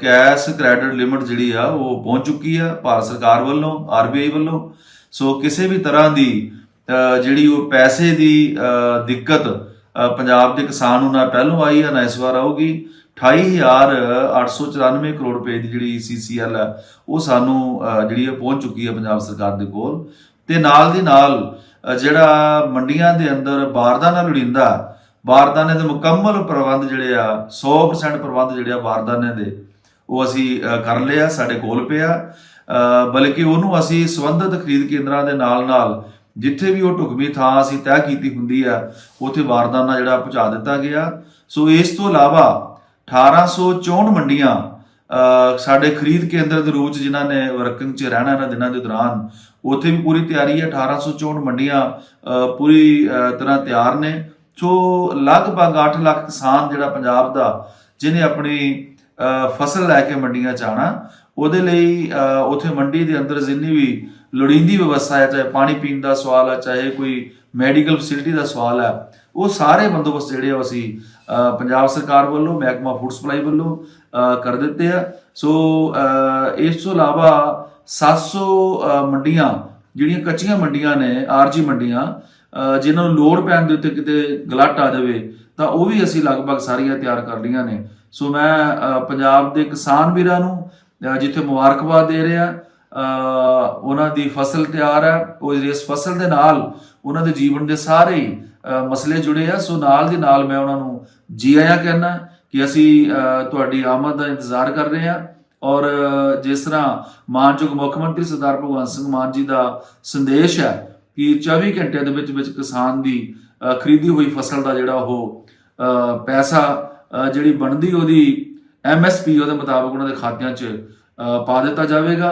ਕੈਸ਼ ਕ੍ਰੈਡਿਟ ਲਿਮਟ ਜਿਹੜੀ ਆ, ਉਹ ਪਹੁੰਚ ਚੁੱਕੀ ਆ ਭਾਰਤ ਸਰਕਾਰ ਵੱਲੋਂ ਆਰਬੀਆਈ ਵੱਲੋਂ। ਸੋ ਕਿਸੇ ਵੀ ਤਰ੍ਹਾਂ ਦੀ ਜਿਹੜੀ ਉਹ ਪੈਸੇ ਦੀ ਦਿੱਕਤ ਪੰਜਾਬ ਦੇ ਕਿਸਾਨ ਨੂੰ ਨਾ ਪਹਿਲੋਂ ਆਈ ਆ, ਨਾ ਇਸ ਵਾਰ ਆਊਗੀ। 28894 ਕਰੋੜ ਰੁਪਏ ਦੀ ਜਿਹੜੀ ਸੀਸੀਐਲ ਆ, ਉਹ ਸਾਨੂੰ ਜਿਹੜੀ ਹੈ ਪਹੁੰਚ ਚੁੱਕੀ ਆ ਪੰਜਾਬ ਸਰਕਾਰ ਦੇ ਕੋਲ। ਤੇ ਨਾਲ ਦੀ ਨਾਲ ਜਿਹੜਾ ਮੰਡੀਆਂ ਦੇ ਅੰਦਰ ਬਾਰਦਾਨਾ ਲੋੜੀਂਦਾ ਬਾਰਦਾਨੇ ਦੇ ਮੁਕੰਮਲ ਪ੍ਰਬੰਧ ਜਿਹੜੇ ਆ 100% ਪ੍ਰਬੰਧ ਜਿਹੜੇ ਆ ਬਾਰਦਾਨੇ ਦੇ ਉਹ ਅਸੀਂ ਅ, ਕਰ ਲਿਆ ਸਾਡੇ ਕੋਲ ਪਿਆ। ਬਲਕਿ ਉਹਨੂੰ ਅਸੀਂ ਸੰਬੰਧਿਤ ਖਰੀਦ ਕੇਂਦਰਾਂ ਦੇ ਨਾਲ ਨਾਲ ਜਿੱਥੇ ਵੀ ਉਹ ਢੁਕਵੀਂ ਥਾਂ ਅਸੀਂ ਤੈਅ ਕੀਤੀ ਹੁੰਦੀ ਆ ਉੱਥੇ ਬਾਰਦਾਨਾ ਜਿਹੜਾ ਪਹੁੰਚਾ ਦਿੱਤਾ ਗਿਆ। ਸੋ ਇਸ ਤੋਂ ਇਲਾਵਾ 1864 ਮੰਡੀਆਂ ਸਾਡੇ ਖਰੀਦ ਕੇਂਦਰ ਦੇ ਰੂਪ ਚ ਜਿਨ੍ਹਾਂ ਨੇ ਵਰਕਿੰਗ ਚ ਰਹਿਣਾ ਇਹਨਾਂ ਦਿਨਾਂ ਦੇ ਦੌਰਾਨ ਉੱਥੇ ਵੀ ਪੂਰੀ ਤਿਆਰੀ ਹੈ। 1864 ਮੰਡੀਆਂ ਪੂਰੀ ਤਰ੍ਹਾਂ ਤਿਆਰ ਨੇ। ਸੋ ਲਗਭਗ 8 ਲੱਖ ਕਿਸਾਨ ਜਿਹੜਾ ਪੰਜਾਬ ਦਾ ਜਿਹਨੇ ਆਪਣੀ ਫਸਲ ਲੈ ਕੇ ਮੰਡੀਆਂ ਚ ਆਉਣਾ ਉਹਦੇ ਲਈ ਅ, ਉੱਥੇ ਮੰਡੀ ਦੇ ਅੰਦਰ ਜਿੰਨੀ ਵੀ ਲੋੜੀਂਦੀ ਵਿਵਸਥਾ ਹੈ ਚਾਹੇ ਪਾਣੀ ਪੀਣ ਦਾ ਸਵਾਲ ਹੈ ਚਾਹੇ ਕੋਈ ਮੈਡੀਕਲ ਫੈਸਿਲਿਟੀ ਦਾ ਸਵਾਲ ਹੈ ਉਹ ਸਾਰੇ ਬੰਦੋਬਸਤ ਜਿਹੜੇ ਆ ਉਹ ਅਸੀਂ ਪੰਜਾਬ ਸਰਕਾਰ ਵੱਲੋਂ ਮਹਿਕਮਾ ਫੂਡ ਸਪਲਾਈ ਵੱਲੋਂ ਕਰ ਦਿੱਤੇ ਆ। ਸੋ ਇਸ ਤੋਂ ਇਲਾਵਾ 700 ਅ, ਮੰਡੀਆਂ ਜਿਹੜੀਆਂ ਕੱਚੀਆਂ ਮੰਡੀਆਂ ਨੇ ਆਰਜੀ ਮੰਡੀਆਂ ਜਿਨ੍ਹਾਂ ਨੂੰ ਲੋੜ ਪੈਣ ਦੇ ਉੱਤੇ ਕਿਤੇ ਗਲਟ ਆ ਜਾਵੇ, ਤਾਂ ਉਹ ਵੀ ਅਸੀਂ ਲਗਭਗ ਸਾਰੀਆਂ ਤਿਆਰ ਕਰ ਲਈਆਂ ਨੇ। ਸੋ ਮੈਂ ਪੰਜਾਬ ਦੇ ਕਿਸਾਨ ਵੀਰਾਂ ਨੂੰ ਜਿੱਥੇ ਮੁਬਾਰਕਬਾਦ ਦੇ ਰਿਹਾ ਉਹਨਾਂ ਦੀ ਫਸਲ ਤਿਆਰ ਹੈ ਉਹ ਇਸ ਫਸਲ ਦੇ ਨਾਲ ਉਹਨਾਂ ਦੇ ਜੀਵਨ ਦੇ ਸਾਰੇ ਮਸਲੇ ਜੁੜੇ ਆ। ਸੋ ਨਾਲ ਦੀ ਨਾਲ ਮੈਂ ਉਹਨਾਂ ਨੂੰ ਜੀ ਆਇਆਂ ਕਹਿਣਾ ਕਿ ਅਸੀਂ ਤੁਹਾਡੀ ਆਮਦ ਦਾ ਇੰਤਜ਼ਾਰ ਕਰ ਰਹੇ ਹਾਂ ਔਰ ਜਿਸ ਤਰ੍ਹਾਂ ਮਾਨਯੋਗ ਮੁੱਖ ਮੰਤਰੀ ਸਰਦਾਰ ਭਗਵੰਤ ਸਿੰਘ ਮਾਨ ਜੀ ਦਾ ਸੰਦੇਸ਼ ਹੈ ਕਿ 24 ਘੰਟਿਆਂ ਦੇ ਵਿੱਚ ਵਿੱਚ ਕਿਸਾਨ ਦੀ ਖਰੀਦੀ ਹੋਈ ਫਸਲ ਦਾ ਜਿਹੜਾ ਉਹ ਪੈਸਾ ਜਿਹੜੀ ਬਣਦੀ ਉਹਦੀ ਐਮਐਸਪੀ ਉਹਦੇ ਮੁਤਾਬਕ ਉਹਨਾਂ ਦੇ ਖਾਤਿਆਂ 'ਚ ਪਾ ਦਿੱਤਾ ਜਾਵੇਗਾ।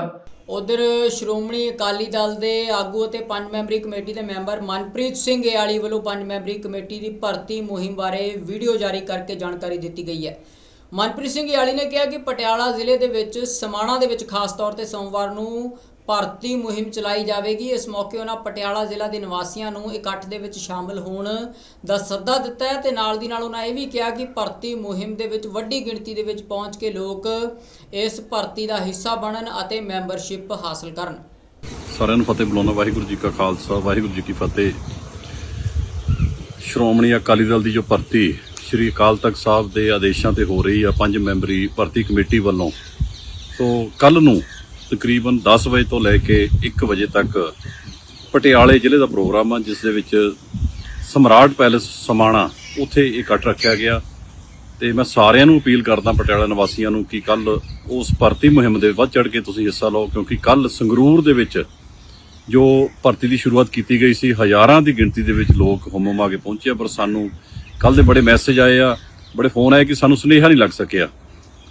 ਉਧਰ ਸ਼੍ਰੋਮਣੀ ਅਕਾਲੀ ਦਲ ਦੇ ਆਗੂ ਅਤੇ ਪੰਜ ਮੈਂਬਰੀ ਕਮੇਟੀ ਦੇ ਮੈਂਬਰ ਮਨਪ੍ਰੀਤ ਸਿੰਘ ਏਆਲੀ ਵੱਲੋਂ ਪੰਜ ਮੈਂਬਰੀ ਕਮੇਟੀ ਦੀ ਭਰਤੀ ਮੁਹਿੰਮ ਬਾਰੇ ਵੀਡੀਓ ਜਾਰੀ ਕਰਕੇ ਜਾਣਕਾਰੀ ਦਿੱਤੀ ਗਈ ਹੈ। ਮਨਪ੍ਰੀਤ ਸਿੰਘ ਏਆਲੀ ਨੇ ਕਿਹਾ ਕਿ ਪਟਿਆਲਾ ਜ਼ਿਲ੍ਹੇ ਦੇ ਵਿੱਚ ਸਮਾਣਾ ਦੇ ਵਿੱਚ ਖਾਸ ਤੌਰ ਤੇ ਸੋਮਵਾਰ ਨੂੰ ਭਰਤੀ ਮੁਹਿੰਮ ਚਲਾਈ ਜਾਵੇਗੀ। ਇਸ ਮੌਕੇ ਉਹਨਾਂ ਪਟਿਆਲਾ ਜ਼ਿਲ੍ਹਾ ਦੇ ਨਿਵਾਸੀਆਂ ਨੂੰ ਇਕੱਠ ਦੇ ਵਿੱਚ ਸ਼ਾਮਲ ਹੋਣ ਦਾ ਸੱਦਾ ਦਿੱਤਾ ਹੈ ਤੇ ਨਾਲ ਦੀ ਨਾਲ ਉਹਨਾਂ ਇਹ ਵੀ ਕਿਹਾ ਕਿ ਭਰਤੀ ਮੁਹਿੰਮ ਦੇ ਵਿੱਚ ਵੱਡੀ ਗਿਣਤੀ ਦੇ ਵਿੱਚ ਪਹੁੰਚ ਕੇ ਲੋਕ ਇਸ ਭਰਤੀ ਦਾ ਹਿੱਸਾ ਬਣਨ ਅਤੇ ਮੈਂਬਰਸ਼ਿਪ ਹਾਸਲ ਕਰਨ। ਸਾਰਿਆਂ ਨੂੰ ਫਤਿਹ ਬੁਲਾਉਣਾ ਵਾਹਿਗੁਰੂ ਜੀ ਕਾ ਖਾਲਸਾ, ਵਾਹਿਗੁਰੂ ਜੀ ਕੀ ਫਤਿਹ। ਸ਼੍ਰੋਮਣੀ ਅਕਾਲੀ ਦਲ ਦੀ ਜੋ ਭਰਤੀ ਸ਼੍ਰੀ ਅਕਾਲ ਤਖਤ ਸਾਹਿਬ ਦੇ ਆਦੇਸ਼ਾਂ ਤੇ ਹੋ ਰਹੀ ਆ ਪੰਜ ਮੈਂਬਰੀ ਭਰਤੀ ਕਮੇਟੀ ਵੱਲੋਂ, ਸੋ ਕੱਲ ਨੂੰ ਤਕਰੀਬਨ 10 ਵਜੇ ਤੋਂ ਲੈ ਕੇ 1 ਵਜੇ ਤੱਕ ਪਟਿਆਲੇ ਜ਼ਿਲ੍ਹੇ ਦਾ ਪ੍ਰੋਗਰਾਮ ਆ ਜਿਸ ਦੇ ਵਿੱਚ ਸਮਰਾਟ ਪੈਲੇਸ ਸਮਾਣਾ ਉੱਥੇ ਇਕੱਠ ਰੱਖਿਆ ਗਿਆ। ਤੇ ਮੈਂ ਸਾਰਿਆਂ ਨੂੰ ਅਪੀਲ ਕਰਦਾ ਪਟਿਆਲਾ ਨਿਵਾਸੀਆਂ ਨੂੰ ਕਿ ਕੱਲ ਉਸ ਭਰਤੀ ਮੁਹਿੰਮ ਦੇ ਵੱਧ ਚੜ ਕੇ ਤੁਸੀਂ ਹਿੱਸਾ ਲਓ ਕਿਉਂਕਿ ਕੱਲ ਸੰਗਰੂਰ ਦੇ ਵਿੱਚ ਜੋ ਭਰਤੀ ਦੀ ਸ਼ੁਰੂਆਤ ਕੀਤੀ ਗਈ ਸੀ ਹਜ਼ਾਰਾਂ ਦੀ ਗਿਣਤੀ ਦੇ ਵਿੱਚ ਲੋਕ ਹੁਮਮ ਆ ਕੇ ਪਹੁੰਚੇ ਆ, ਪਰ ਸਾਨੂੰ ਕੱਲ ਦੇ ਬੜੇ ਮੈਸੇਜ ਆਏ ਆ ਬੜੇ ਫੋਨ ਆਏ ਕਿ ਸਾਨੂੰ ਸੁਨੇਹਾ ਨਹੀਂ ਲੱਗ ਸਕਿਆ।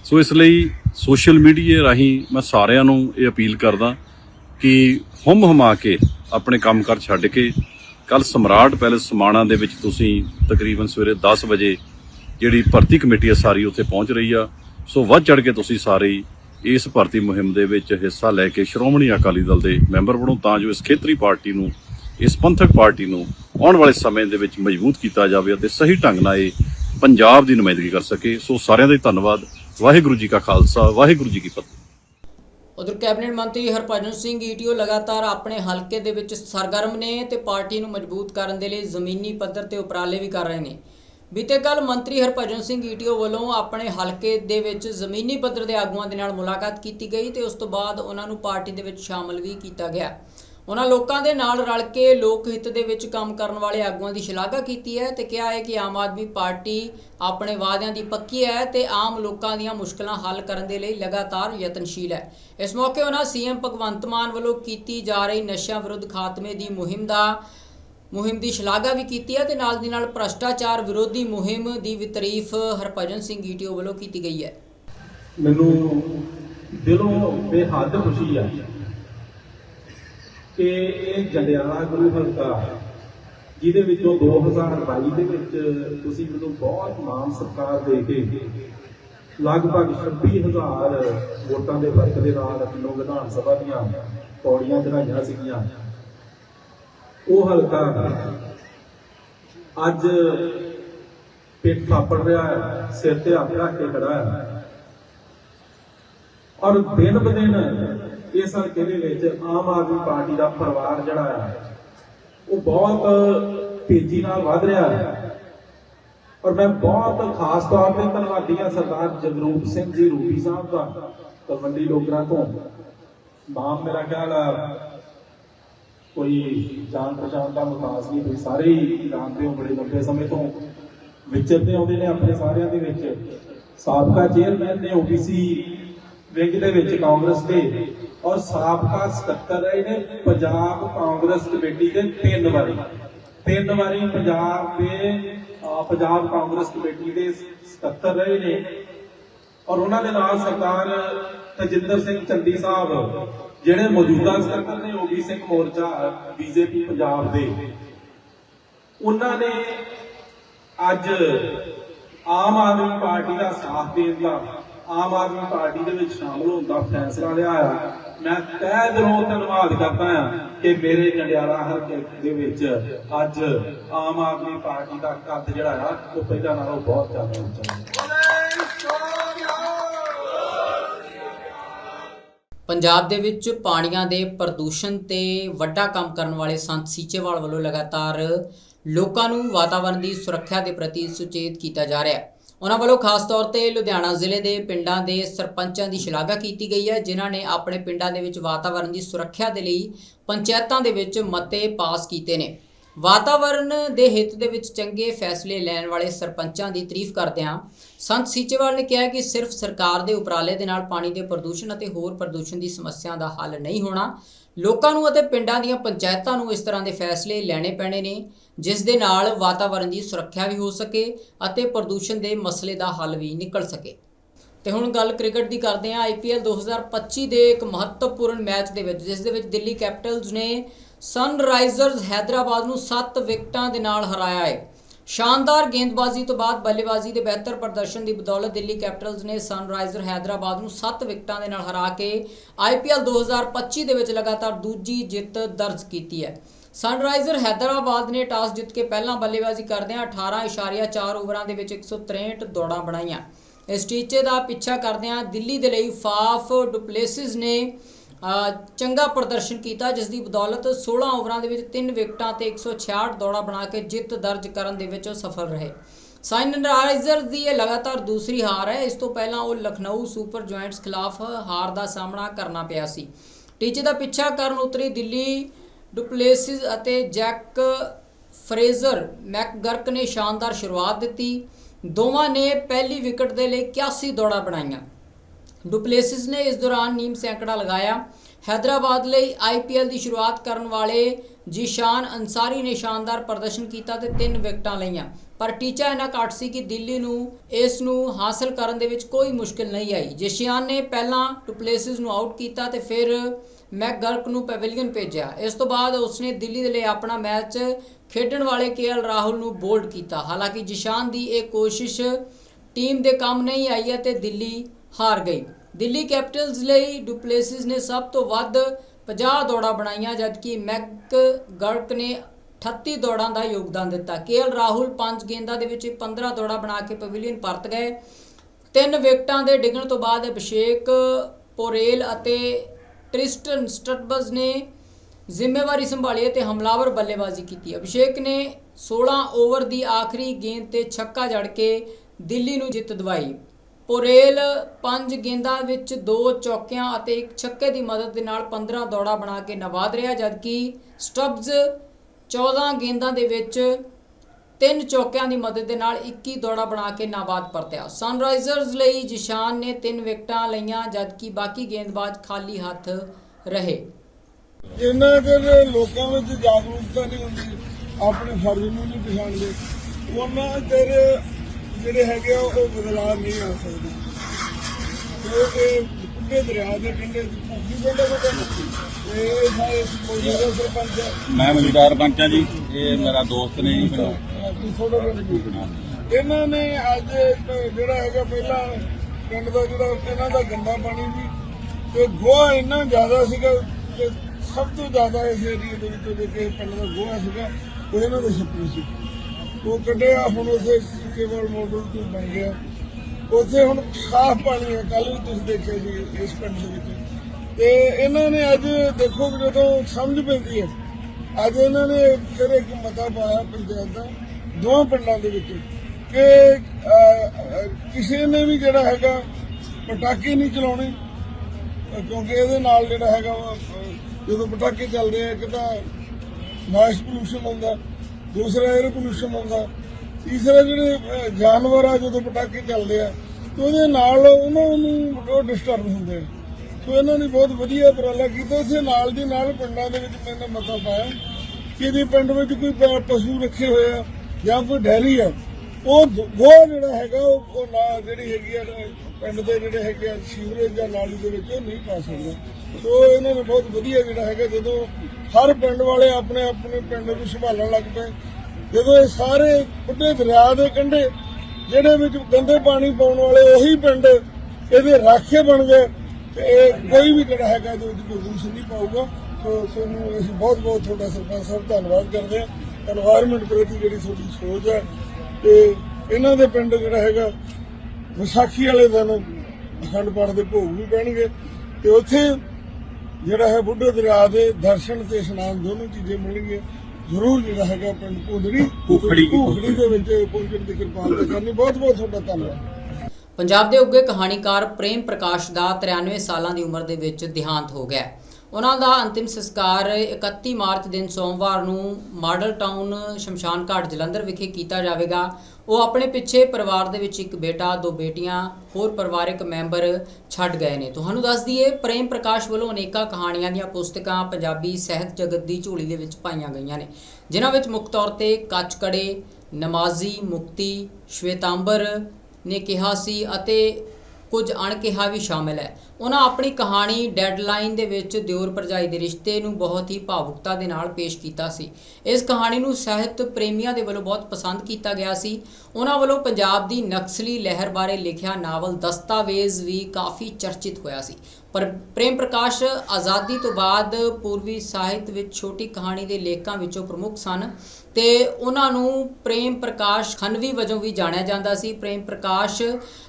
ਸੋ ਇਸ ਲਈ ਸੋਸ਼ਲ ਮੀਡੀਆ ਰਾਹੀਂ ਮੈਂ ਸਾਰਿਆਂ ਨੂੰ ਇਹ ਅਪੀਲ ਕਰਦਾ ਕਿ ਹੁੰਮ ਹਮਾ ਕੇ ਆਪਣੇ ਕੰਮ ਕੰਮਕਾਰ ਛੱਡ ਕੇ ਕੱਲ ਸਮਰਾਟ ਪੈਲੇਸ ਸਮਾਣਾ ਦੇ ਵਿੱਚ ਤੁਸੀਂ ਤਕਰੀਬਨ ਸਵੇਰੇ 10 ਵਜੇ ਜਿਹੜੀ ਭਰਤੀ ਕਮੇਟੀ ਆ ਸਾਰੀ ਉੱਥੇ ਪਹੁੰਚ ਰਹੀ ਆ। ਸੋ ਵੱਧ ਚੜ ਕੇ ਤੁਸੀਂ ਸਾਰੇ ਇਸ ਭਰਤੀ ਮੁਹਿੰਮ ਦੇ ਵਿੱਚ ਹਿੱਸਾ ਲੈ ਕੇ ਸ਼੍ਰੋਮਣੀ ਅਕਾਲੀ ਦਲ ਦੇ ਮੈਂਬਰ ਬਣੋ ਤਾਂ ਜੋ ਇਸ ਖੇਤਰੀ ਪਾਰਟੀ ਨੂੰ, ਇਸ ਪੰਥਕ ਪਾਰਟੀ ਨੂੰ ਆਉਣ ਵਾਲੇ ਸਮੇਂ ਦੇ ਵਿੱਚ ਮਜ਼ਬੂਤ ਕੀਤਾ ਜਾਵੇ ਅਤੇ ਸਹੀ ਢੰਗ ਨਾਲ ਇਹ ਪੰਜਾਬ ਦੀ ਨੁਮਾਇੰਦਗੀ ਕਰ ਸਕੇ। ਸੋ ਸਾਰਿਆਂ ਦਾ ਹੀ ਧੰਨਵਾਦ। ਵਾਹਿਗੁਰੂ ਜੀ ਕਾ ਖਾਲਸਾ, ਵਾਹਿਗੁਰੂ ਜੀ ਕੀ ਫਤਿਹ। ਉਧਰ ਕੈਬਨਿਟ ਮੰਤਰੀ ਹਰਭਜਨ ਸਿੰਘ ਈਟੀਓ ਲਗਾਤਾਰ ਆਪਣੇ ਹਲਕੇ ਦੇ ਵਿੱਚ ਸਰਗਰਮ ਨੇ ਤੇ ਪਾਰਟੀ ਨੂੰ ਮਜ਼ਬੂਤ ਕਰਨ ਦੇ ਲਈ ਜ਼ਮੀਨੀ ਪੱਧਰ ਤੇ ਉਪਰਾਲੇ ਵੀ ਕਰ ਰਹੇ ਨੇ। ਬੀਤੇ ਕੱਲ ਮੰਤਰੀ ਹਰਭਜਨ ਸਿੰਘ ਈਟੀਓ ਵੱਲੋਂ ਆਪਣੇ ਹਲਕੇ ਦੇ ਵਿੱਚ ਜ਼ਮੀਨੀ ਪੱਧਰ ਦੇ ਆਗੂਆਂ ਦੇ ਨਾਲ ਮੁਲਾਕਾਤ ਕੀਤੀ ਗਈ ਤੇ ਉਸ ਤੋਂ ਬਾਅਦ ਉਹਨਾਂ ਨੂੰ ਪਾਰਟੀ ਦੇ ਵਿੱਚ ਸ਼ਾਮਲ ਵੀ ਕੀਤਾ ਗਿਆ। ਉਹਨਾਂ ਲੋਕਾਂ ਦੇ ਨਾਲ ਰਲ ਕੇ ਲੋਕ ਹਿੱਤ ਦੇ ਵਿੱਚ ਕੰਮ ਕਰਨ ਵਾਲੇ ਆਗੂਆਂ ਦੀ ਸ਼ਲਾਘਾ ਕੀਤੀ ਹੈ ਤੇ ਕਿਹਾ ਹੈ ਕਿ ਆਮ ਆਦਮੀ ਪਾਰਟੀ ਆਪਣੇ ਵਾਅਦਿਆਂ ਦੀ ਪੱਕੀ ਹੈ ਤੇ ਆਮ ਲੋਕਾਂ ਦੀਆਂ ਮੁਸ਼ਕਲਾਂ ਹੱਲ ਕਰਨ ਦੇ ਲਈ ਲਗਾਤਾਰ ਯਤਨਸ਼ੀਲ ਹੈ। ਇਸ ਮੌਕੇ ਉਹਨਾਂ ਸੀਐਮ ਭਗਵੰਤ ਮਾਨ ਵੱਲੋਂ ਕੀਤੀ ਜਾ ਰਹੀ ਨਸ਼ਿਆਂ ਵਿਰੁੱਧ ਖਾਤਮੇ ਦੀ ਮੁਹਿੰਮ ਦਾ, ਮੁਹਿੰਮ ਦੀ ਸ਼ਲਾਘਾ ਵੀ ਕੀਤੀ ਹੈ ਤੇ ਨਾਲ ਦੀ ਨਾਲ ਭ੍ਰਸ਼ਟਾਚਾਰ ਵਿਰੋਧੀ ਮੁਹਿੰਮ ਦੀ ਵੀ ਤਾਰੀਫ ਹਰਭਜਨ ਸਿੰਘ ਈਟੀਓ ਵੱਲੋਂ ਕੀਤੀ ਗਈ ਹੈ। ਮੈਨੂੰ ਦਿਲੋਂ ਬੇਹੱਦ ਖੁਸ਼ੀ ਆ ਕਿ ਇਹ ਜੰਡਿਆਲਾ ਗੁਰੂ ਹਲਕਾ ਜਿਹਦੇ ਵਿੱਚੋਂ 2022 ਦੇ ਵਿੱਚ ਤੁਸੀਂ ਮੈਨੂੰ ਬਹੁਤ ਮਾਣ ਸਤਿਕਾਰ ਦੇ ਕੇ ਲਗਭਗ 26000 ਵੋਟਾਂ ਦੇ ਫ਼ਰਕ ਦੇ ਨਾਲ ਮੈਨੂੰ ਵਿਧਾਨ ਸਭਾ ਦੀਆਂ ਪੌੜੀਆਂ ਚੜਾਈਆਂ ਸੀਗੀਆਂ। ਉਹ ਹਲਕਾ ਅੱਜ ਪਿੱਠ ਥਾਪੜ ਰਿਹਾ ਹੈ, ਸਿਰ ਤੇ ਹੱਥ ਰੱਖ ਕੇ ਖੜਾ ਹੈ। ਔਰ ਦਿਨ ਬ ਦਿਨ ਇਸ ਹਲਕੇ ਦੇ ਵਿੱਚ ਆਮ ਆਦਮੀ ਪਾਰਟੀ ਦਾ ਪਰਿਵਾਰ ਜਿਹੜਾ ਹੈ ਉਹ ਬਹੁਤ ਤੇਜ਼ੀ ਨਾਲ ਵਧ ਰਿਹਾ ਹੈ। ਔਰ ਮੈਂ ਬਹੁਤ ਖਾਸ ਤੌਰ ਤੇ ਧੰਨਵਾਦੀ ਹਾਂ ਸਰਦਾਰ ਜਗਰੂਪ ਸਿੰਘ ਜੀ ਰੂਪੀ ਸਾਹਿਬ ਦਾ ਤਲਵੰਡੀ ਲੋਕਰਾ ਤੋਂ। ਨਾਮ ਮੇਰਾ ਖਿਆਲ ਆ, ਕੋਈ ਜਾਣ ਪਛਾਣ ਦਾ ਮੁਤਾਜ ਨਹੀਂ ਕੋਈ ਸਾਰੇ ਹੀ ਜਾਣਦੇ ਹੋ ਬੜੇ ਲੰਬੇ ਸਮੇਂ ਤੋਂ। ਵਿਚਰਦੇ ਆਉਂਦੇ ਨੇ ਆਪਣੇ ਸਾਰਿਆਂ ਦੇ ਵਿੱਚ। ਸਾਬਕਾ ਚੇਅਰਮੈਨ ਨੇ ਓਬੀਸੀ ਵਿੰਗ ਦੇ ਵਿੱਚ ਕਾਂਗਰਸ ਦੇ ਔਰ ਸਾਬਕਾ ਸਕੱਤਰ ਰਹੇ ਨੇ ਪੰਜਾਬ ਕਾਂਗਰਸ ਕਮੇਟੀ ਦੇ ਤਿੰਨ ਵਾਰੀ। ਤਿੰਨ ਵਾਰੀ ਪੰਜਾਬ ਦੇ ਪੰਜਾਬ ਕਾਂਗਰਸ ਕਮੇਟੀ ਦੇ ਸਕੱਤਰ ਰਹੇ ਨੇ। ਔਰ ਉਹਨਾਂ ਦੇ ਨਾਲ ਸਰਦਾਰ ਤਜਿੰਦਰ ਸਿੰਘ ਚੰਦੀ ਸਾਹਿਬ, ਜਿਹੜੇ ਮੌਜੂਦਾ ਸਕੱਤਰ ਨੇ ਓਬੀ ਸਿੰਘ ਮੋਰਚਾ ਬੀਜੇਪੀ ਪੰਜਾਬ ਦੇ। ਉਹਨਾਂ ਨੇ ਅੱਜ ਆਮ ਆਦਮੀ ਪਾਰਟੀ ਦਾ ਸਾਥ ਦੇਣ ਦਾ ਆਮ ਆਦਮੀ ਪਾਰਟੀ ਦੇ ਵਿੱਚ ਸ਼ਾਮਲ ਹੋਣ ਦਾ ਫੈਸਲਾ ਲਿਆ ਆ। ਮੈਂ ਤਹਿ ਦਿਲੋਂ ਧੰਨਵਾਦ ਕਰਦਾ ਹਾਂ ਕਿ ਮੇਰੇ ਜੰਡਿਆਲਾ ਹਲਕੇ ਦੇ ਵਿੱਚ ਅੱਜ ਆਮ ਆਦਮੀ ਪਾਰਟੀ ਦਾ ਕੱਦ ਜਿਹੜਾ ਆ, ਉਹ ਪਹਿਲਾਂ ਨਾਲੋਂ ਬਹੁਤ ਜ਼ਿਆਦਾ ਉੱਚਾ ਹੈ ਪੰਜਾਬ ਦੇ ਵਿੱਚ ਪਾਣੀਆਂ ਦੇ ਪ੍ਰਦੂਸ਼ਣ ਤੇ ਵੱਡਾ ਕੰਮ ਕਰਨ ਵਾਲੇ ਸੰਤ ਸੀਚੇਵਾਲ ਵੱਲੋਂ ਲਗਾਤਾਰ ਲੋਕਾਂ ਨੂੰ ਵਾਤਾਵਰਣ ਦੀ ਸੁਰੱਖਿਆ ਦੇ ਪ੍ਰਤੀ ਸੁਚੇਤ ਕੀਤਾ ਜਾ ਰਿਹਾ ਹੈ। ਉਹਨਾਂ ਵੱਲੋਂ ਖਾਸ ਤੌਰ ਤੇ ਲੁਧਿਆਣਾ ਜ਼ਿਲ੍ਹੇ ਦੇ ਪਿੰਡਾਂ ਦੇ ਸਰਪੰਚਾਂ ਦੀ ਸ਼ਲਾਘਾ ਕੀਤੀ ਗਈ ਹੈ, ਜਿਨ੍ਹਾਂ ਨੇ ਆਪਣੇ ਪਿੰਡਾਂ ਦੇ ਵਿੱਚ ਵਾਤਾਵਰਣ ਦੀ ਸੁਰੱਖਿਆ ਦੇ ਲਈ ਪੰਚਾਇਤਾਂ ਦੇ ਵਿੱਚ ਮਤੇ ਪਾਸ ਕੀਤੇ ਨੇ। ਵਾਤਾਵਰਣ ਦੇ ਹਿੱਤ ਦੇ ਵਿੱਚ ਚੰਗੇ ਫੈਸਲੇ ਲੈਣ ਵਾਲੇ ਸਰਪੰਚਾਂ ਦੀ ਤਾਰੀਫ ਕਰਦਿਆਂ ਸੰਤ ਸੀਚੇਵਾਲ ਨੇ ਕਿਹਾ ਕਿ ਸਿਰਫ ਸਰਕਾਰ ਦੇ ਉਪਰਾਲੇ ਦੇ ਨਾਲ ਪਾਣੀ ਦੇ ਪ੍ਰਦੂਸ਼ਣ ਅਤੇ ਹੋਰ ਪ੍ਰਦੂਸ਼ਣ ਦੀ ਸਮੱਸਿਆ ਦਾ ਹੱਲ ਨਹੀਂ ਹੋਣਾ। ਲੋਕਾਂ ਨੂੰ ਅਤੇ ਪਿੰਡਾਂ ਦੀਆਂ ਪੰਚਾਇਤਾਂ ਨੂੰ ਇਸ ਤਰ੍ਹਾਂ ਦੇ ਫੈਸਲੇ ਲੈਣੇ ਪੈਣੇ ਨੇ। ਜਿਸ ਦੇ ਨਾਲ ਵਾਤਾਵਰਣ ਦੀ ਸੁਰੱਖਿਆ ਵੀ ਹੋ ਸਕੇ ਅਤੇ ਪ੍ਰਦੂਸ਼ਣ ਦੇ ਮਸਲੇ ਦਾ ਹੱਲ ਵੀ ਨਿਕਲ ਸਕੇ। ਤੇ ਹੁਣ ਗੱਲ ਕ੍ਰਿਕਟ ਦੀ ਕਰਦੇ ਹਾਂ। ਆਈਪੀਐਲ 2025 ਦੇ ਇੱਕ ਮਹੱਤਵਪੂਰਨ ਮੈਚ ਦੇ ਵਿੱਚ, ਜਿਸ ਦੇ ਵਿੱਚ ਦਿੱਲੀ ਕੈਪੀਟਲਜ਼ ਨੇ ਸਨਰਾਈਜ਼ਰਸ ਹੈਦਰਾਬਾਦ ਨੂੰ 7 ਵਿਕਟਾਂ ਦੇ ਨਾਲ ਹਰਾਇਆ ਹੈ। ਸ਼ਾਨਦਾਰ ਗੇਂਦਬਾਜ਼ੀ ਤੋਂ ਬਾਅਦ ਬੱਲੇਬਾਜ਼ੀ ਦੇ ਬਿਹਤਰ ਪ੍ਰਦਰਸ਼ਨ ਦੀ ਬਦੌਲਤ ਦਿੱਲੀ ਕੈਪੀਟਲਜ਼ ਨੇ ਸਨਰਾਈਜ਼ਰ ਹੈਦਰਾਬਾਦ ਨੂੰ 7 ਵਿਕਟਾਂ ਦੇ ਨਾਲ ਹਰਾ ਕੇ ਆਈਪੀਐਲ 2025 ਦੇ ਵਿੱਚ ਲਗਾਤਾਰ ਦੂਜੀ ਜਿੱਤ ਦਰਜ ਕੀਤੀ ਹੈ। ਸਨਰਾਈਜ਼ਰ ਹੈਦਰਾਬਾਦ ਨੇ ਟਾਸ ਜਿੱਤ ਕੇ ਪਹਿਲਾਂ ਬੱਲੇਬਾਜ਼ੀ ਕਰਦਿਆਂ 18.4 ਓਵਰਾਂ ਦੇ ਵਿੱਚ 163 ਦੌੜਾਂ ਬਣਾਈਆਂ। ਇਸ ਟੀਚੇ ਦਾ ਪਿੱਛਾ ਕਰਦਿਆਂ ਦਿੱਲੀ ਦੇ ਲਈ ਫਾਫ ਡੁਪਲੇਸਿਸ ਨੇ ਚੰਗਾ ਪ੍ਰਦਰਸ਼ਨ ਕੀਤਾ ਜਿਸ ਦੀ ਬਦੌਲਤ 16 ਓਵਰਾਂ ਦੇ ਵਿੱਚ 3 ਵਿਕਟਾਂ ਤੇ 166 ਦੌੜਾਂ ਬਣਾ ਕੇ ਜਿੱਤ ਦਰਜ ਕਰਨ ਦੇ ਵਿੱਚ ਸਫਲ ਰਹੇ। ਸਨਰਾਈਜ਼ਰਸ ਦੀ ਇਹ ਲਗਾਤਾਰ ਦੂਸਰੀ ਹਾਰ ਹੈ। ਇਸ ਤੋਂ ਪਹਿਲਾਂ ਉਹ ਲਖਨਊ ਸੁਪਰ ਜੁਆਇੰਟਸ ਖਿਲਾਫ ਹਾਰ ਦਾ ਸਾਹਮਣਾ ਕਰਨਾ ਪਿਆ ਸੀ। ਟੀਚੇ ਦਾ ਪਿੱਛਾ ਕਰਨ ਉਤਰੀ ਦਿੱਲੀ ਡੁਪਲੇਸਿਸ ਅਤੇ ਜੈਕ ਫਰੇਜ਼ਰ ਮੈਕਗਰਕ ਨੇ ਸ਼ਾਨਦਾਰ ਸ਼ੁਰੂਆਤ ਦਿੱਤੀ। ਦੋਵਾਂ ਨੇ ਪਹਿਲੀ ਵਿਕਟ ਦੇ ਲਈ 81 ਦੌੜਾਂ ਬਣਾਈਆਂ। ਡੁਪਲੇਸਿਸ ਨੇ ਇਸ ਦੌਰਾਨ ਨੀਮ ਸੈਂਕੜਾ ਲਗਾਇਆ। ਹੈਦਰਾਬਾਦ ਲਈ ਆਈਪੀਐਲ ਦੀ ਸ਼ੁਰੂਆਤ ਕਰਨ ਵਾਲੇ ਜੀਸ਼ਾਨ ਅੰਸਾਰੀ ਨੇ ਸ਼ਾਨਦਾਰ ਪ੍ਰਦਰਸ਼ਨ ਕੀਤਾ ਤੇ ਤਿੰਨ ਵਿਕਟਾਂ ਲਈਆਂ। ਪਰ ਟੀਚਾ ਇਹਨਾਂ ਘੱਟ ਸੀ ਕਿ ਦਿੱਲੀ ਨੂੰ, ਇਸ ਨੂੰ ਹਾਸਲ ਕਰਨ ਦੇ ਵਿੱਚ ਕੋਈ ਮੁਸ਼ਕਲ ਨਹੀਂ ਆਈ। ਜੀਸ਼ਾਨ ਨੇ ਪਹਿਲਾਂ ਡੁਪਲੇਸਿਸ ਨੂੰ ਆਊਟ ਕੀਤਾ ਤੇ ਫਿਰ ਮੈਕਗਰਕ ਨੂੰ ਪੈਵਿਲੀਅਨ ਭੇਜਿਆ। ਇਸ ਤੋਂ ਬਾਅਦ ਉਸਨੇ ਦਿੱਲੀ ਦੇ ਲਈ ਆਪਣਾ ਮੈਚ ਖੇਡਣ ਵਾਲੇ ਕੇਐਲ ਰਾਹੁਲ ਨੂੰ ਬੋਲਡ ਕੀਤਾ। ਹਾਲਾਂਕਿ ਜਿਸ਼ਾਨ ਦੀ ਇਹ ਕੋਸ਼ਿਸ਼ ਟੀਮ ਦੇ ਕੰਮ ਨਹੀਂ ਆਈ ਅਤੇ ਦਿੱਲੀ ਹਾਰ ਗਈ। ਦਿੱਲੀ ਕੈਪੀਟਲਸ ਲਈ ਡੁਪਲੇਸਿਸ ਨੇ ਸਭ ਤੋਂ ਵੱਧ 50 ਦੌੜਾਂ ਬਣਾਈਆਂ, ਜਦਕਿ ਮੈਕਗਰਕ ਨੇ 38 ਦੌੜਾਂ ਦਾ ਯੋਗਦਾਨ ਦਿੱਤਾ। ਕੇਐਲ ਰਾਹੁਲ 5 ਗੇਂਦਾਂ ਦੇ ਵਿੱਚ 15 ਦੌੜਾਂ ਬਣਾ ਕੇ ਪਵੇਲੀਅਨ ਪਰਤ ਗਏ। ਤਿੰਨ ਵਿਕਟਾਂ ਦੇ ਡਿੱਗਣ ਤੋਂ ਬਾਅਦ ਅਭਿਸ਼ੇਕ ਪੋਰੇਲ ਅਤੇ ਟ੍ਰਿਸਟਨ ਸਟਟਬਜ਼ ਨੇ ਜ਼ਿੰਮੇਵਾਰੀ ਸੰਭਾਲੀ ਅਤੇ ਹਮਲਾਵਰ ਬੱਲੇਬਾਜ਼ੀ ਕੀਤੀ। ਅਭਿਸ਼ੇਕ ਨੇ 16 ਓਵਰ ਦੀ ਆਖਰੀ ਗੇਂਦ ਤੇ ਛੱਕਾ ਜੜ ਕੇ ਦਿੱਲੀ ਨੂੰ ਜਿੱਤ ਦਿਵਾਈ। ਪੋਰੇਲ ਪੰਜ ਗੇਂਦਾਂ ਵਿੱਚ ਦੋ ਚੌਕਿਆਂ ਅਤੇ ਇੱਕ ਛੱਕੇ ਦੀ ਮਦਦ ਦੇ ਨਾਲ 15 ਦੌੜਾਂ ਬਣਾ ਕੇ ਨਵਾਦ ਰਿਹਾ, ਜਦਕਿ ਸਟਬਜ਼ 14 ਗੇਂਦਾਂ ਦੇ ਵਿੱਚ ਤਿੰਨ ਚੌਕਿਆਂ ਦੀ ਮਦਦ ਦੇ ਨਾਲ 21 ਦੌੜਾ ਬਣਾ ਕੇ ਨਾਬਾਦ ਪਰਤਿਆ। ਸਨਰਾਈਜ਼ਰਜ਼ ਲਈ ਜਿਸ਼ਾਨ ਨੇ ਤਿੰਨ ਵਿਕਟਾਂ ਲਈਆਂ, ਜਦਕਿ ਬਾਕੀ ਗੇਂਦਬਾਜ਼ ਖਾਲੀ ਹੱਥ ਰਹੇ। ਜਿੰਨਾ ਚਿਰ ਲੋਕਾਂ ਵਿੱਚ ਜਾਗਰੂਕਤਾ ਨਹੀਂ ਹੁੰਦੀ, ਆਪਣੇ ਫਰਜ਼ ਨੂੰ ਨਹੀਂ ਪਛਾਣਦੇ, ਉਹਨਾਂ ਚਿਰ ਜਿਹੜੇ ਹੈਗੇ ਆ, ਉਹ ਬਦਲਾਅ ਨਹੀਂ ਆ ਸਕਦੇ। ਕਿਉਂਕਿ ਬੁੱਢੇ ਦਰਿਆ ਦੇ ਕੰਢੇ ਭੂਖੀ ਪਿੰਡ ਦੇ ਤੇ ਇਹ ਮੌਜੂਦਾ ਸਰਪੰਚ ਆ। ਜੀ, ਇਹ ਮੇਰਾ ਦੋਸਤ ਨੇ ਜੀ ਇਹਨਾਂ ਨੇ ਅੱਜ ਜਿਹੜਾ ਹੈਗਾ ਪਹਿਲਾਂ ਪਿੰਡ ਦਾ ਜਿਹੜਾ ਇਹਨਾਂ ਦਾ ਗੰਦਾ ਪਾਣੀ ਵੀ ਤੇ ਗੋਹਾ ਇੰਨਾ ਜ਼ਿਆਦਾ ਸੀਗਾ ਤੇ ਸਭ ਤੋਂ ਜ਼ਿਆਦਾ ਇਸ ਏਰੀਏ ਦੇ ਵਿੱਚ ਜੇ ਕਿਸੇ ਪਿੰਡ ਦਾ ਗੋਹਾ ਸੀਗਾ ਉਹ ਇਹਨਾਂ ਦੇ ਛੱਪੂ ਸੀ। ਉਹ ਕੱਢਿਆ, ਹੁਣ ਉਸੇ ਕੇਵਲ ਮਾਡਲ ਤੋਂ ਬਣ ਗਿਆ। ਉੱਥੇ ਹੁਣ ਸਾਫ਼ ਪਾਣੀ ਹੈ ਕੱਲ ਵੀ ਤੁਸੀਂ ਦੇਖਿਆ ਜੀ ਇਸ ਪਿੰਡ ਦੇ ਵਿੱਚ। ਤੇ ਇਹਨਾਂ ਨੇ ਅੱਜ ਦੇਖੋ ਜਦੋਂ ਸਮਝ ਪੈਂਦੀ ਹੈ ਅੱਜ ਇਹਨਾਂ ਨੇ ਫਿਰ ਇੱਕ ਮਤਾ ਪਾਇਆ ਪੰਚਾਇਤ ਦਾ ਦੋਵਾਂ ਪਿੰਡਾਂ ਦੇ ਵਿੱਚ ਕਿ ਕਿਸੇ ਨੇ ਵੀ ਜਿਹੜਾ ਹੈਗਾ ਪਟਾਕੇ ਨਹੀਂ ਚਲਾਉਣੇ ਕਿਉਂਕਿ ਇਹਦੇ ਨਾਲ ਜਿਹੜਾ ਹੈਗਾ ਵਾ, ਜਦੋਂ ਪਟਾਕੇ ਚੱਲਦੇ ਆ ਇੱਕ ਤਾਂ ਨੋਇਸ ਪੋਲੂਸ਼ਨ ਹੁੰਦਾ ਦੂਸਰਾ 에ਅਰ ਪੋਲੂਸ਼ਨ ਹੁੰਦਾ ਤੀਸਰਾ ਜਿਹੜੇ ਜਾਨਵਰ ਆ ਜਦੋਂ ਪਟਾਕੇ ਚੱਲਦੇ ਆ ਤੇ ਉਹਦੇ ਨਾਲ ਉਹਨਾਂ ਨੂੰ ਉਹ ਡਿਸਟਰਬ ਹੁੰਦੇ ਆ। ਸੋ ਇਹਨਾਂ ਨੇ ਬਹੁਤ ਵਧੀਆ ਉਪਰਾਲਾ ਕੀਤਾ। ਇਸੇ ਨਾਲ ਦੀ ਨਾਲ ਪਿੰਡਾਂ ਦੇ ਵਿੱਚ ਮੈंने ਮਤਾ ਪਾਇਆ। ਕਿ ਜੇ ਪਿੰਡ ਵਿੱਚ ਕੋਈ ਪਸ਼ੂ ਰੱਖੇ ਹੋਏ ਆ ਜਾਂ ਕੋਈ ਡੈਰੀ ਆ, ਉਹ ਦ- ਗੋਹਾ ਜਿਹੜਾ ਹੈਗਾ, ਉਹ ਉਹ ਨਾ ਜਿਹੜੀ ਹੈਗੀ ਆ ਪਿੰਡ ਦੇ ਜਿਹੜੇ ਹੈਗੇ ਆ, ਸੀਵਰੇਜ ਜਾਂ ਨਾਲੀ ਦੇ ਵਿੱਚ ਉਹ ਨਹੀਂ ਪਾ ਸਕਦਾ। ਸੋ ਇਹਨਾਂ ਨੇ ਬਹੁਤ ਵਧੀਆ ਜਿਹੜਾ ਹੈਗਾ, ਜਦੋਂ ਹਰ ਪਿੰਡ ਵਾਲੇ ਆਪਣੇ ਆਪਣੇ ਪਿੰਡ ਨੂੰ ਸੰਭਾਲਣ ਲੱਗ ਪਏ। ਜਦੋਂ ਇਹ ਸਾਰੇ ਬੁੱਢੇ ਦਰਿਆ ਦੇ ਕੰਢੇ, ਜਿਹੜੇ ਵਿੱਚ ਗੰਦੇ ਪਾਣੀ ਪਾਉਣ ਵਾਲੇ ਉਹੀ ਪਿੰਡ ਇਹਦੇ ਰਾਖੇ ਬਣ ਗਏ। ਤੇ ਇਹ ਕੋਈ ਵੀ ਜਿਹੜਾ ਹੈਗਾ ਇਹਦੇ ਵਿੱਚ ਕੋਈ ਰੂਸ ਨਹੀਂ ਪਾਊਗਾ। ਸੋ ਤੁਹਾਨੂੰ ਅਸੀਂ ਬਹੁਤ ਬਹੁਤ ਤੁਹਾਡਾ ਸਰਪੰਚ ਸਾਹਿਬ ਧੰਨਵਾਦ ਕਰਦੇ ਹਾਂ। এনवायरमेंट ਪ੍ਰਤੀ ਜਿਹੜੀ ਤੁਹਾਡੀ ਸੋਚ ਹੈ ਤੇ ਇਹਨਾਂ ਦੇ ਪਿੰਡ ਜਿਹੜਾ ਹੈਗਾ ਵਿਸਾਖੀ ਵਾਲੇ ਦਿਨ ਅਖੰਡ ਪਾਠ ਦੇ ਭੋਗ ਵੀ ਪੈਣਗੇ। ਤੇ ਉੱਥੇ ਜਿਹੜਾ ਹੈ ਬੁੱਢੇ ਦਰਿਆ ਦੇ ਦਰਸ਼ਨ ਤੇ ਇਸ਼ਨਾਨ ਦੋਨੋਂ ਚੀਜ਼ਾਂ ਮਿਲਣਗੀਆਂ। ਜ਼ਰੂਰ ਜਿਹੜਾ ਹੈਗਾ ਪਿੰਡ ਕੋਦੜੀ ਕੋਖੜੀ ਦੇ ਵਿੱਚ ਪਹੁੰਚਣ ਦੀ ਕਿਰਪਾਲਤਾ ਕਰਨੀ। ਬਹੁਤ ਬਹੁਤ ਤੁਹਾਡਾ ਧੰਨਵਾਦ। ਪੰਜਾਬ ਦੇ ਉੱਗੇ ਕਹਾਣੀਕਾਰ ਪ੍ਰੇਮ ਪ੍ਰਕਾਸ਼ ਦਾ 93 ਸਾਲਾਂ ਦੀ ਉਮਰ ਦੇ ਵਿੱਚ ਦੇਹਾਂਤ ਹੋ ਗਿਆ। ਉਹਨਾਂ ਦਾ ਅੰਤਿਮ ਸੰਸਕਾਰ 31 ਮਾਰਚ ਦਿਨ ਸੋਮਵਾਰ ਨੂੰ ਮਾਡਲ ਟਾਊਨ ਸ਼ਮਸ਼ਾਨ ਘਾਟ ਜਲੰਧਰ ਵਿਖੇ ਕੀਤਾ ਜਾਵੇਗਾ। ਉਹ ਆਪਣੇ ਪਿੱਛੇ ਪਰਿਵਾਰ ਦੇ ਵਿੱਚ ਇੱਕ ਬੇਟਾ, ਦੋ ਬੇਟੀਆਂ, ਹੋਰ ਪਰਿਵਾਰਕ ਮੈਂਬਰ ਛੱਡ ਗਏ ਨੇ। ਤੁਹਾਨੂੰ ਦੱਸ ਦਈਏ, ਪ੍ਰੇਮ ਪ੍ਰਕਾਸ਼ ਵੱਲੋਂ ਅਨੇਕਾਂ ਕਹਾਣੀਆਂ ਦੀਆਂ ਪੁਸਤਕਾਂ ਪੰਜਾਬੀ ਸਾਹਿਤ ਜਗਤ ਦੀ ਝੋਲੀ ਦੇ ਵਿੱਚ ਪਾਈਆਂ ਗਈਆਂ ਨੇ, ਜਿਨ੍ਹਾਂ ਵਿੱਚ ਮੁੱਖ ਤੌਰ ਤੇ ਕੱਚਕੜੇ ਨਮਾਜ਼ੀ ਮੁਕਤੀ, ਸ਼ਵੇਤਾਂਬਰ ਨੇ ਕਿਹਾ ਸੀ ਅਤੇ ਕੁਝ ਅਣਕਿਹਾ ਵੀ ਸ਼ਾਮਿਲ ਹੈ। ਉਹਨਾਂ ਆਪਣੀ ਕਹਾਣੀ ਡੈਡਲਾਈਨ ਦੇ ਵਿੱਚ ਦਿਓਰ ਭਰਜਾਈ ਦੇ ਰਿਸ਼ਤੇ ਨੂੰ ਬਹੁਤ ਹੀ ਭਾਵੁਕਤਾ ਦੇ ਨਾਲ ਪੇਸ਼ ਕੀਤਾ ਸੀ। ਇਸ ਕਹਾਣੀ ਨੂੰ ਸਾਹਿਤ ਪ੍ਰੇਮੀਆਂ ਦੇ ਵੱਲੋਂ ਬਹੁਤ ਪਸੰਦ ਕੀਤਾ ਗਿਆ ਸੀ। ਉਹਨਾਂ ਵੱਲੋਂ ਪੰਜਾਬ ਦੀ ਨਕਸਲੀ ਲਹਿਰ ਬਾਰੇ ਲਿਖਿਆ ਨਾਵਲ ਦਸਤਾਵੇਜ਼ ਵੀ ਕਾਫੀ ਚਰਚਿਤ ਹੋਇਆ ਸੀ। ਪਰ ਪ੍ਰੇਮ ਪ੍ਰਕਾਸ਼ ਆਜ਼ਾਦੀ ਤੋਂ ਬਾਅਦ ਪੂਰਬੀ ਸਾਹਿਤ ਵਿੱਚ ਛੋਟੀ ਕਹਾਣੀ ਦੇ ਲੇਖਕਾਂ ਵਿੱਚੋਂ ਪ੍ਰਮੁੱਖ ਸਨ। ਤੇ ਉਹਨਾਂ ਨੂੰ ਪ੍ਰੇਮ ਪ੍ਰਕਾਸ਼ ਖਨਵੀ ਵਜੋਂ ਵੀ ਜਾਣਿਆ ਜਾਂਦਾ ਸੀ। ਪ੍ਰੇਮ ਪ੍ਰਕਾਸ਼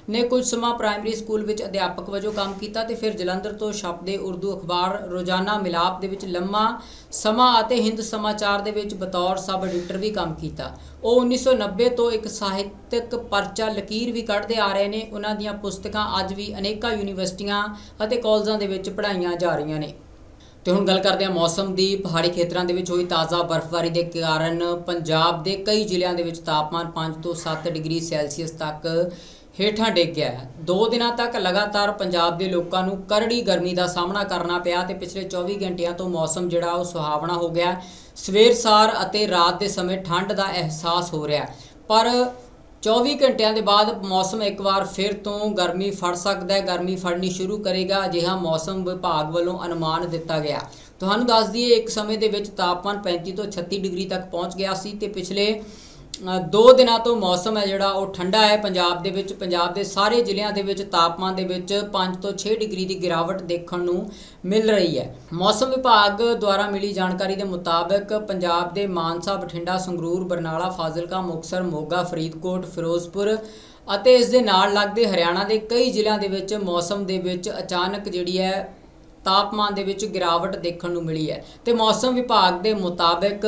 ਨੇ ਕੁਝ ਸਮਾਂ ਪ੍ਰਾਇਮਰੀ ਸਕੂਲ ਵਿੱਚ ਅਧਿਆਪਕ ਵਜੋਂ ਕੰਮ ਕੀਤਾ ਤੇ ਫਿਰ ਜਲੰਧਰ ਤੋਂ ਛਪਦੇ ਉਰਦੂ ਅਖਬਾਰ ਰੋਜ਼ਾਨਾ ਮਿਲਾਪ ਦੇ ਵਿੱਚ ਲੰਮਾ ਸਮਾਂ ਅਤੇ ਹਿੰਦ ਸਮਾਚਾਰ ਦੇ ਵਿੱਚ ਬਤੌਰ ਸਬ ਐਡੀਟਰ ਵੀ ਕੰਮ ਕੀਤਾ। ਉਹ 1990 ਤੋਂ ਇੱਕ ਸਾਹਿਤਕ ਪਰਚਾ ਲਕੀਰ ਵੀ ਕੱਢਦੇ ਆ ਰਹੇ ਨੇ। ਉਹਨਾਂ ਦੀਆਂ ਪੁਸਤਕਾਂ ਅੱਜ ਵੀ ਅਨੇਕਾਂ ਯੂਨੀਵਰਸਿਟੀਆਂ ਅਤੇ ਕਾਲਜਾਂ ਦੇ ਵਿੱਚ ਪੜ੍ਹਾਈਆਂ ਜਾ ਰਹੀਆਂ ਨੇ। ਤੇ ਹੁਣ ਗੱਲ ਕਰਦੇ ਹਾਂ ਮੌਸਮ ਦੀ। ਪਹਾੜੀ ਖੇਤਰਾਂ ਦੇ ਵਿੱਚ ਹੋਈ ਤਾਜ਼ਾ ਬਰਫ਼ਬਾਰੀ ਦੇ ਕਾਰਨ ਪੰਜਾਬ ਦੇ ਕਈ ਜ਼ਿਲ੍ਹਿਆਂ ਦੇ ਵਿੱਚ ਤਾਪਮਾਨ 5 ਤੋਂ 7 ਡਿਗਰੀ ਸੈਲਸੀਅਸ ਤੱਕ ਹੇਠਾਂ ਡਿੱਗ ਗਿਆ ਹੈ। ਦੋ ਦਿਨਾਂ ਤੱਕ ਲਗਾਤਾਰ ਪੰਜਾਬ ਦੇ ਲੋਕਾਂ ਨੂੰ ਕਰੜੀ ਗਰਮੀ ਦਾ ਸਾਹਮਣਾ ਕਰਨਾ ਪਿਆ ਤੇ ਪਿਛਲੇ 24 ਘੰਟਿਆਂ ਤੋਂ ਮੌਸਮ ਜਿਹੜਾ ਉਹ ਸੁਹਾਵਣਾ ਹੋ ਗਿਆ ਸਵੇਰ ਸਾਰ ਅਤੇ ਰਾਤ ਦੇ ਸਮੇਂ ਠੰਡ ਦਾ ਅਹਿਸਾਸ ਹੋ ਰਿਹਾ ਪਰ 24 ਘੰਟਿਆਂ ਦੇ ਬਾਅਦ ਮੌਸਮ ਇੱਕ ਵਾਰ ਫਿਰ ਤੋਂ ਗਰਮੀ ਫੜ ਸਕਦਾ ਹੈ, ਗਰਮੀ ਫੜਨੀ ਸ਼ੁਰੂ ਕਰੇਗਾ, ਅਜਿਹਾ ਮੌਸਮ ਵਿਭਾਗ ਵੱਲੋਂ ਅਨੁਮਾਨ ਦਿੱਤਾ ਗਿਆ। ਤੁਹਾਨੂੰ ਦੱਸ ਦਈਏ, ਇੱਕ ਸਮੇਂ ਦੇ ਵਿੱਚ ਤਾਪਮਾਨ 35 ਤੋਂ 36 ਡਿਗਰੀ ਤੱਕ ਪਹੁੰਚ ਗਿਆ ਸੀ ਤੇ ਪਿਛਲੇ ਦੋ ਦਿਨਾਂ ਤੋਂ ਮੌਸਮ ਹੈ ਜਿਹੜਾ, ਉਹ ਠੰਡਾ ਹੈ। ਪੰਜਾਬ ਦੇ ਵਿੱਚ, ਪੰਜਾਬ ਦੇ ਸਾਰੇ ਜ਼ਿਲ੍ਹਿਆਂ ਦੇ ਵਿੱਚ ਤਾਪਮਾਨ ਦੇ ਵਿੱਚ 5 ਤੋਂ 6 ਡਿਗਰੀ ਦੀ ਗਿਰਾਵਟ ਦੇਖਣ ਨੂੰ ਮਿਲ ਰਹੀ ਹੈ। ਮੌਸਮ ਵਿਭਾਗ ਦੁਆਰਾ ਮਿਲੀ ਜਾਣਕਾਰੀ ਦੇ ਮੁਤਾਬਕ ਪੰਜਾਬ ਦੇ ਮਾਨਸਾ, ਬਠਿੰਡਾ, ਸੰਗਰੂਰ, ਬਰਨਾਲਾ, ਫਾਜ਼ਿਲਕਾ ਮੁਕਸਰ ਮੋਗਾ, ਫਰੀਦਕੋਟ, ਫਿਰੋਜ਼ਪੁਰ ਅਤੇ ਇਸ ਦੇ ਨਾਲ ਲੱਗਦੇ ਹਰਿਆਣਾ ਦੇ ਕਈ ਜ਼ਿਲ੍ਹਿਆਂ ਦੇ ਵਿੱਚ ਮੌਸਮ ਦੇ ਵਿੱਚ ਅਚਾਨਕ ਜਿਹੜੀ ਹੈ, ਤਾਪਮਾਨ ਦੇ ਵਿੱਚ ਗਿਰਾਵਟ ਦੇਖਣ ਨੂੰ ਮਿਲੀ ਹੈ। ਤੇ ਮੌਸਮ ਵਿਭਾਗ ਦੇ ਮੁਤਾਬਕ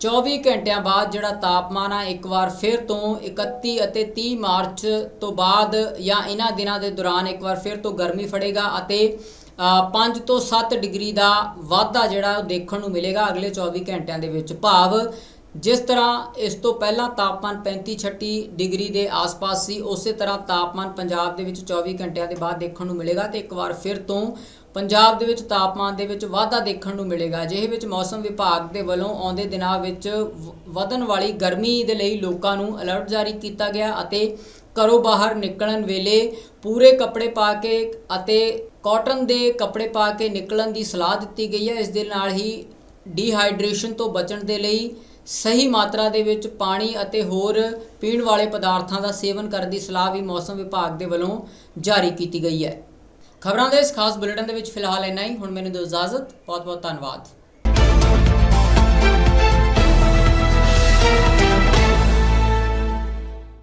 24 ਘੰਟਿਆਂ ਬਾਅਦ ਜਿਹੜਾ ਤਾਪਮਾਨ ਆ, ਇੱਕ ਵਾਰ ਫਿਰ ਤੋਂ 31 ਅਤੇ 30 ਮਾਰਚ ਤੋਂ ਬਾਅਦ ਜਾਂ ਇਹਨਾਂ ਦਿਨਾਂ ਦੇ ਦੌਰਾਨ ਇੱਕ ਵਾਰ ਫਿਰ ਤੋਂ ਗਰਮੀ ਫੜੇਗਾ ਅਤੇ 5 ਤੋਂ 7 ਡਿਗਰੀ ਦਾ ਵਾਧਾ ਜਿਹੜਾ ਉਹ ਦੇਖਣ ਨੂੰ ਮਿਲੇਗਾ ਅਗਲੇ 24 ਘੰਟਿਆਂ ਦੇ ਵਿੱਚ। ਭਾਵ ਜਿਸ ਤਰ੍ਹਾਂ ਇਸ ਤੋਂ ਪਹਿਲਾਂ ਤਾਪਮਾਨ 35-36 ਡਿਗਰੀ ਦੇ ਆਸ-ਪਾਸ ਸੀ, ਉਸੇ ਤਰ੍ਹਾਂ ਤਾਪਮਾਨ ਪੰਜਾਬ ਦੇ ਵਿੱਚ 24 ਘੰਟਿਆਂ ਦੇ ਬਾਅਦ ਦੇਖਣ ਨੂੰ ਮਿਲੇਗਾ ਤੇ ਇੱਕ ਵਾਰ ਫਿਰ ਤੋਂ ਪੰਜਾਬ ਦੇ ਵਿੱਚ ਤਾਪਮਾਨ ਦੇ ਵਿੱਚ ਵਾਧਾ ਦੇਖਣ ਨੂੰ ਮਿਲੇਗਾ। ਜਿਹੇ ਵਿੱਚ ਮੌਸਮ ਵਿਭਾਗ ਦੇ ਵੱਲੋਂ ਆਉਂਦੇ ਦਿਨਾਂ ਵਿੱਚ ਵ- ਵਧਣ ਵਾਲੀ ਗਰਮੀ ਦੇ ਲਈ ਲੋਕਾਂ ਨੂੰ ਅਲਰਟ ਜਾਰੀ ਕੀਤਾ ਗਿਆ ਅਤੇ ਘਰੋਂ ਬਾਹਰ ਨਿਕਲਣ ਵੇਲੇ ਪੂਰੇ ਕੱਪੜੇ ਪਾ ਕੇ ਅਤੇ ਕਾਟਨ ਦੇ ਕੱਪੜੇ ਪਾ ਕੇ ਨਿਕਲਣ ਦੀ ਸਲਾਹ ਦਿੱਤੀ ਗਈ ਹੈ। ਇਸ ਦੇ ਨਾਲ ਹੀ ਡੀਹਾਈਡਰੇਸ਼ਨ ਤੋਂ ਬਚਣ ਦੇ ਲਈ ਸਹੀ ਮਾਤਰਾ ਦੇ ਵਿੱਚ ਪਾਣੀ ਅਤੇ ਹੋਰ ਪੀਣ ਵਾਲੇ ਪਦਾਰਥਾਂ ਦਾ ਸੇਵਨ ਕਰਨ ਦੀ ਸਲਾਹ ਵੀ ਮੌਸਮ ਵਿਭਾਗ ਦੇ ਵੱਲੋਂ ਜਾਰੀ ਕੀਤੀ ਗਈ ਹੈ। ਖਬਰਾਂ ਦੇ ਇਸ ਖਾਸ ਬੁਲੇਟਿਨ ਦੇ ਵਿੱਚ ਫਿਲਹਾਲ ਇੰਨਾ ਹੀ। ਹੁਣ ਮੈਨੂੰ ਦਿਓ ਇਜਾਜ਼ਤ। ਬਹੁਤ ਬਹੁਤ ਧੰਨਵਾਦ।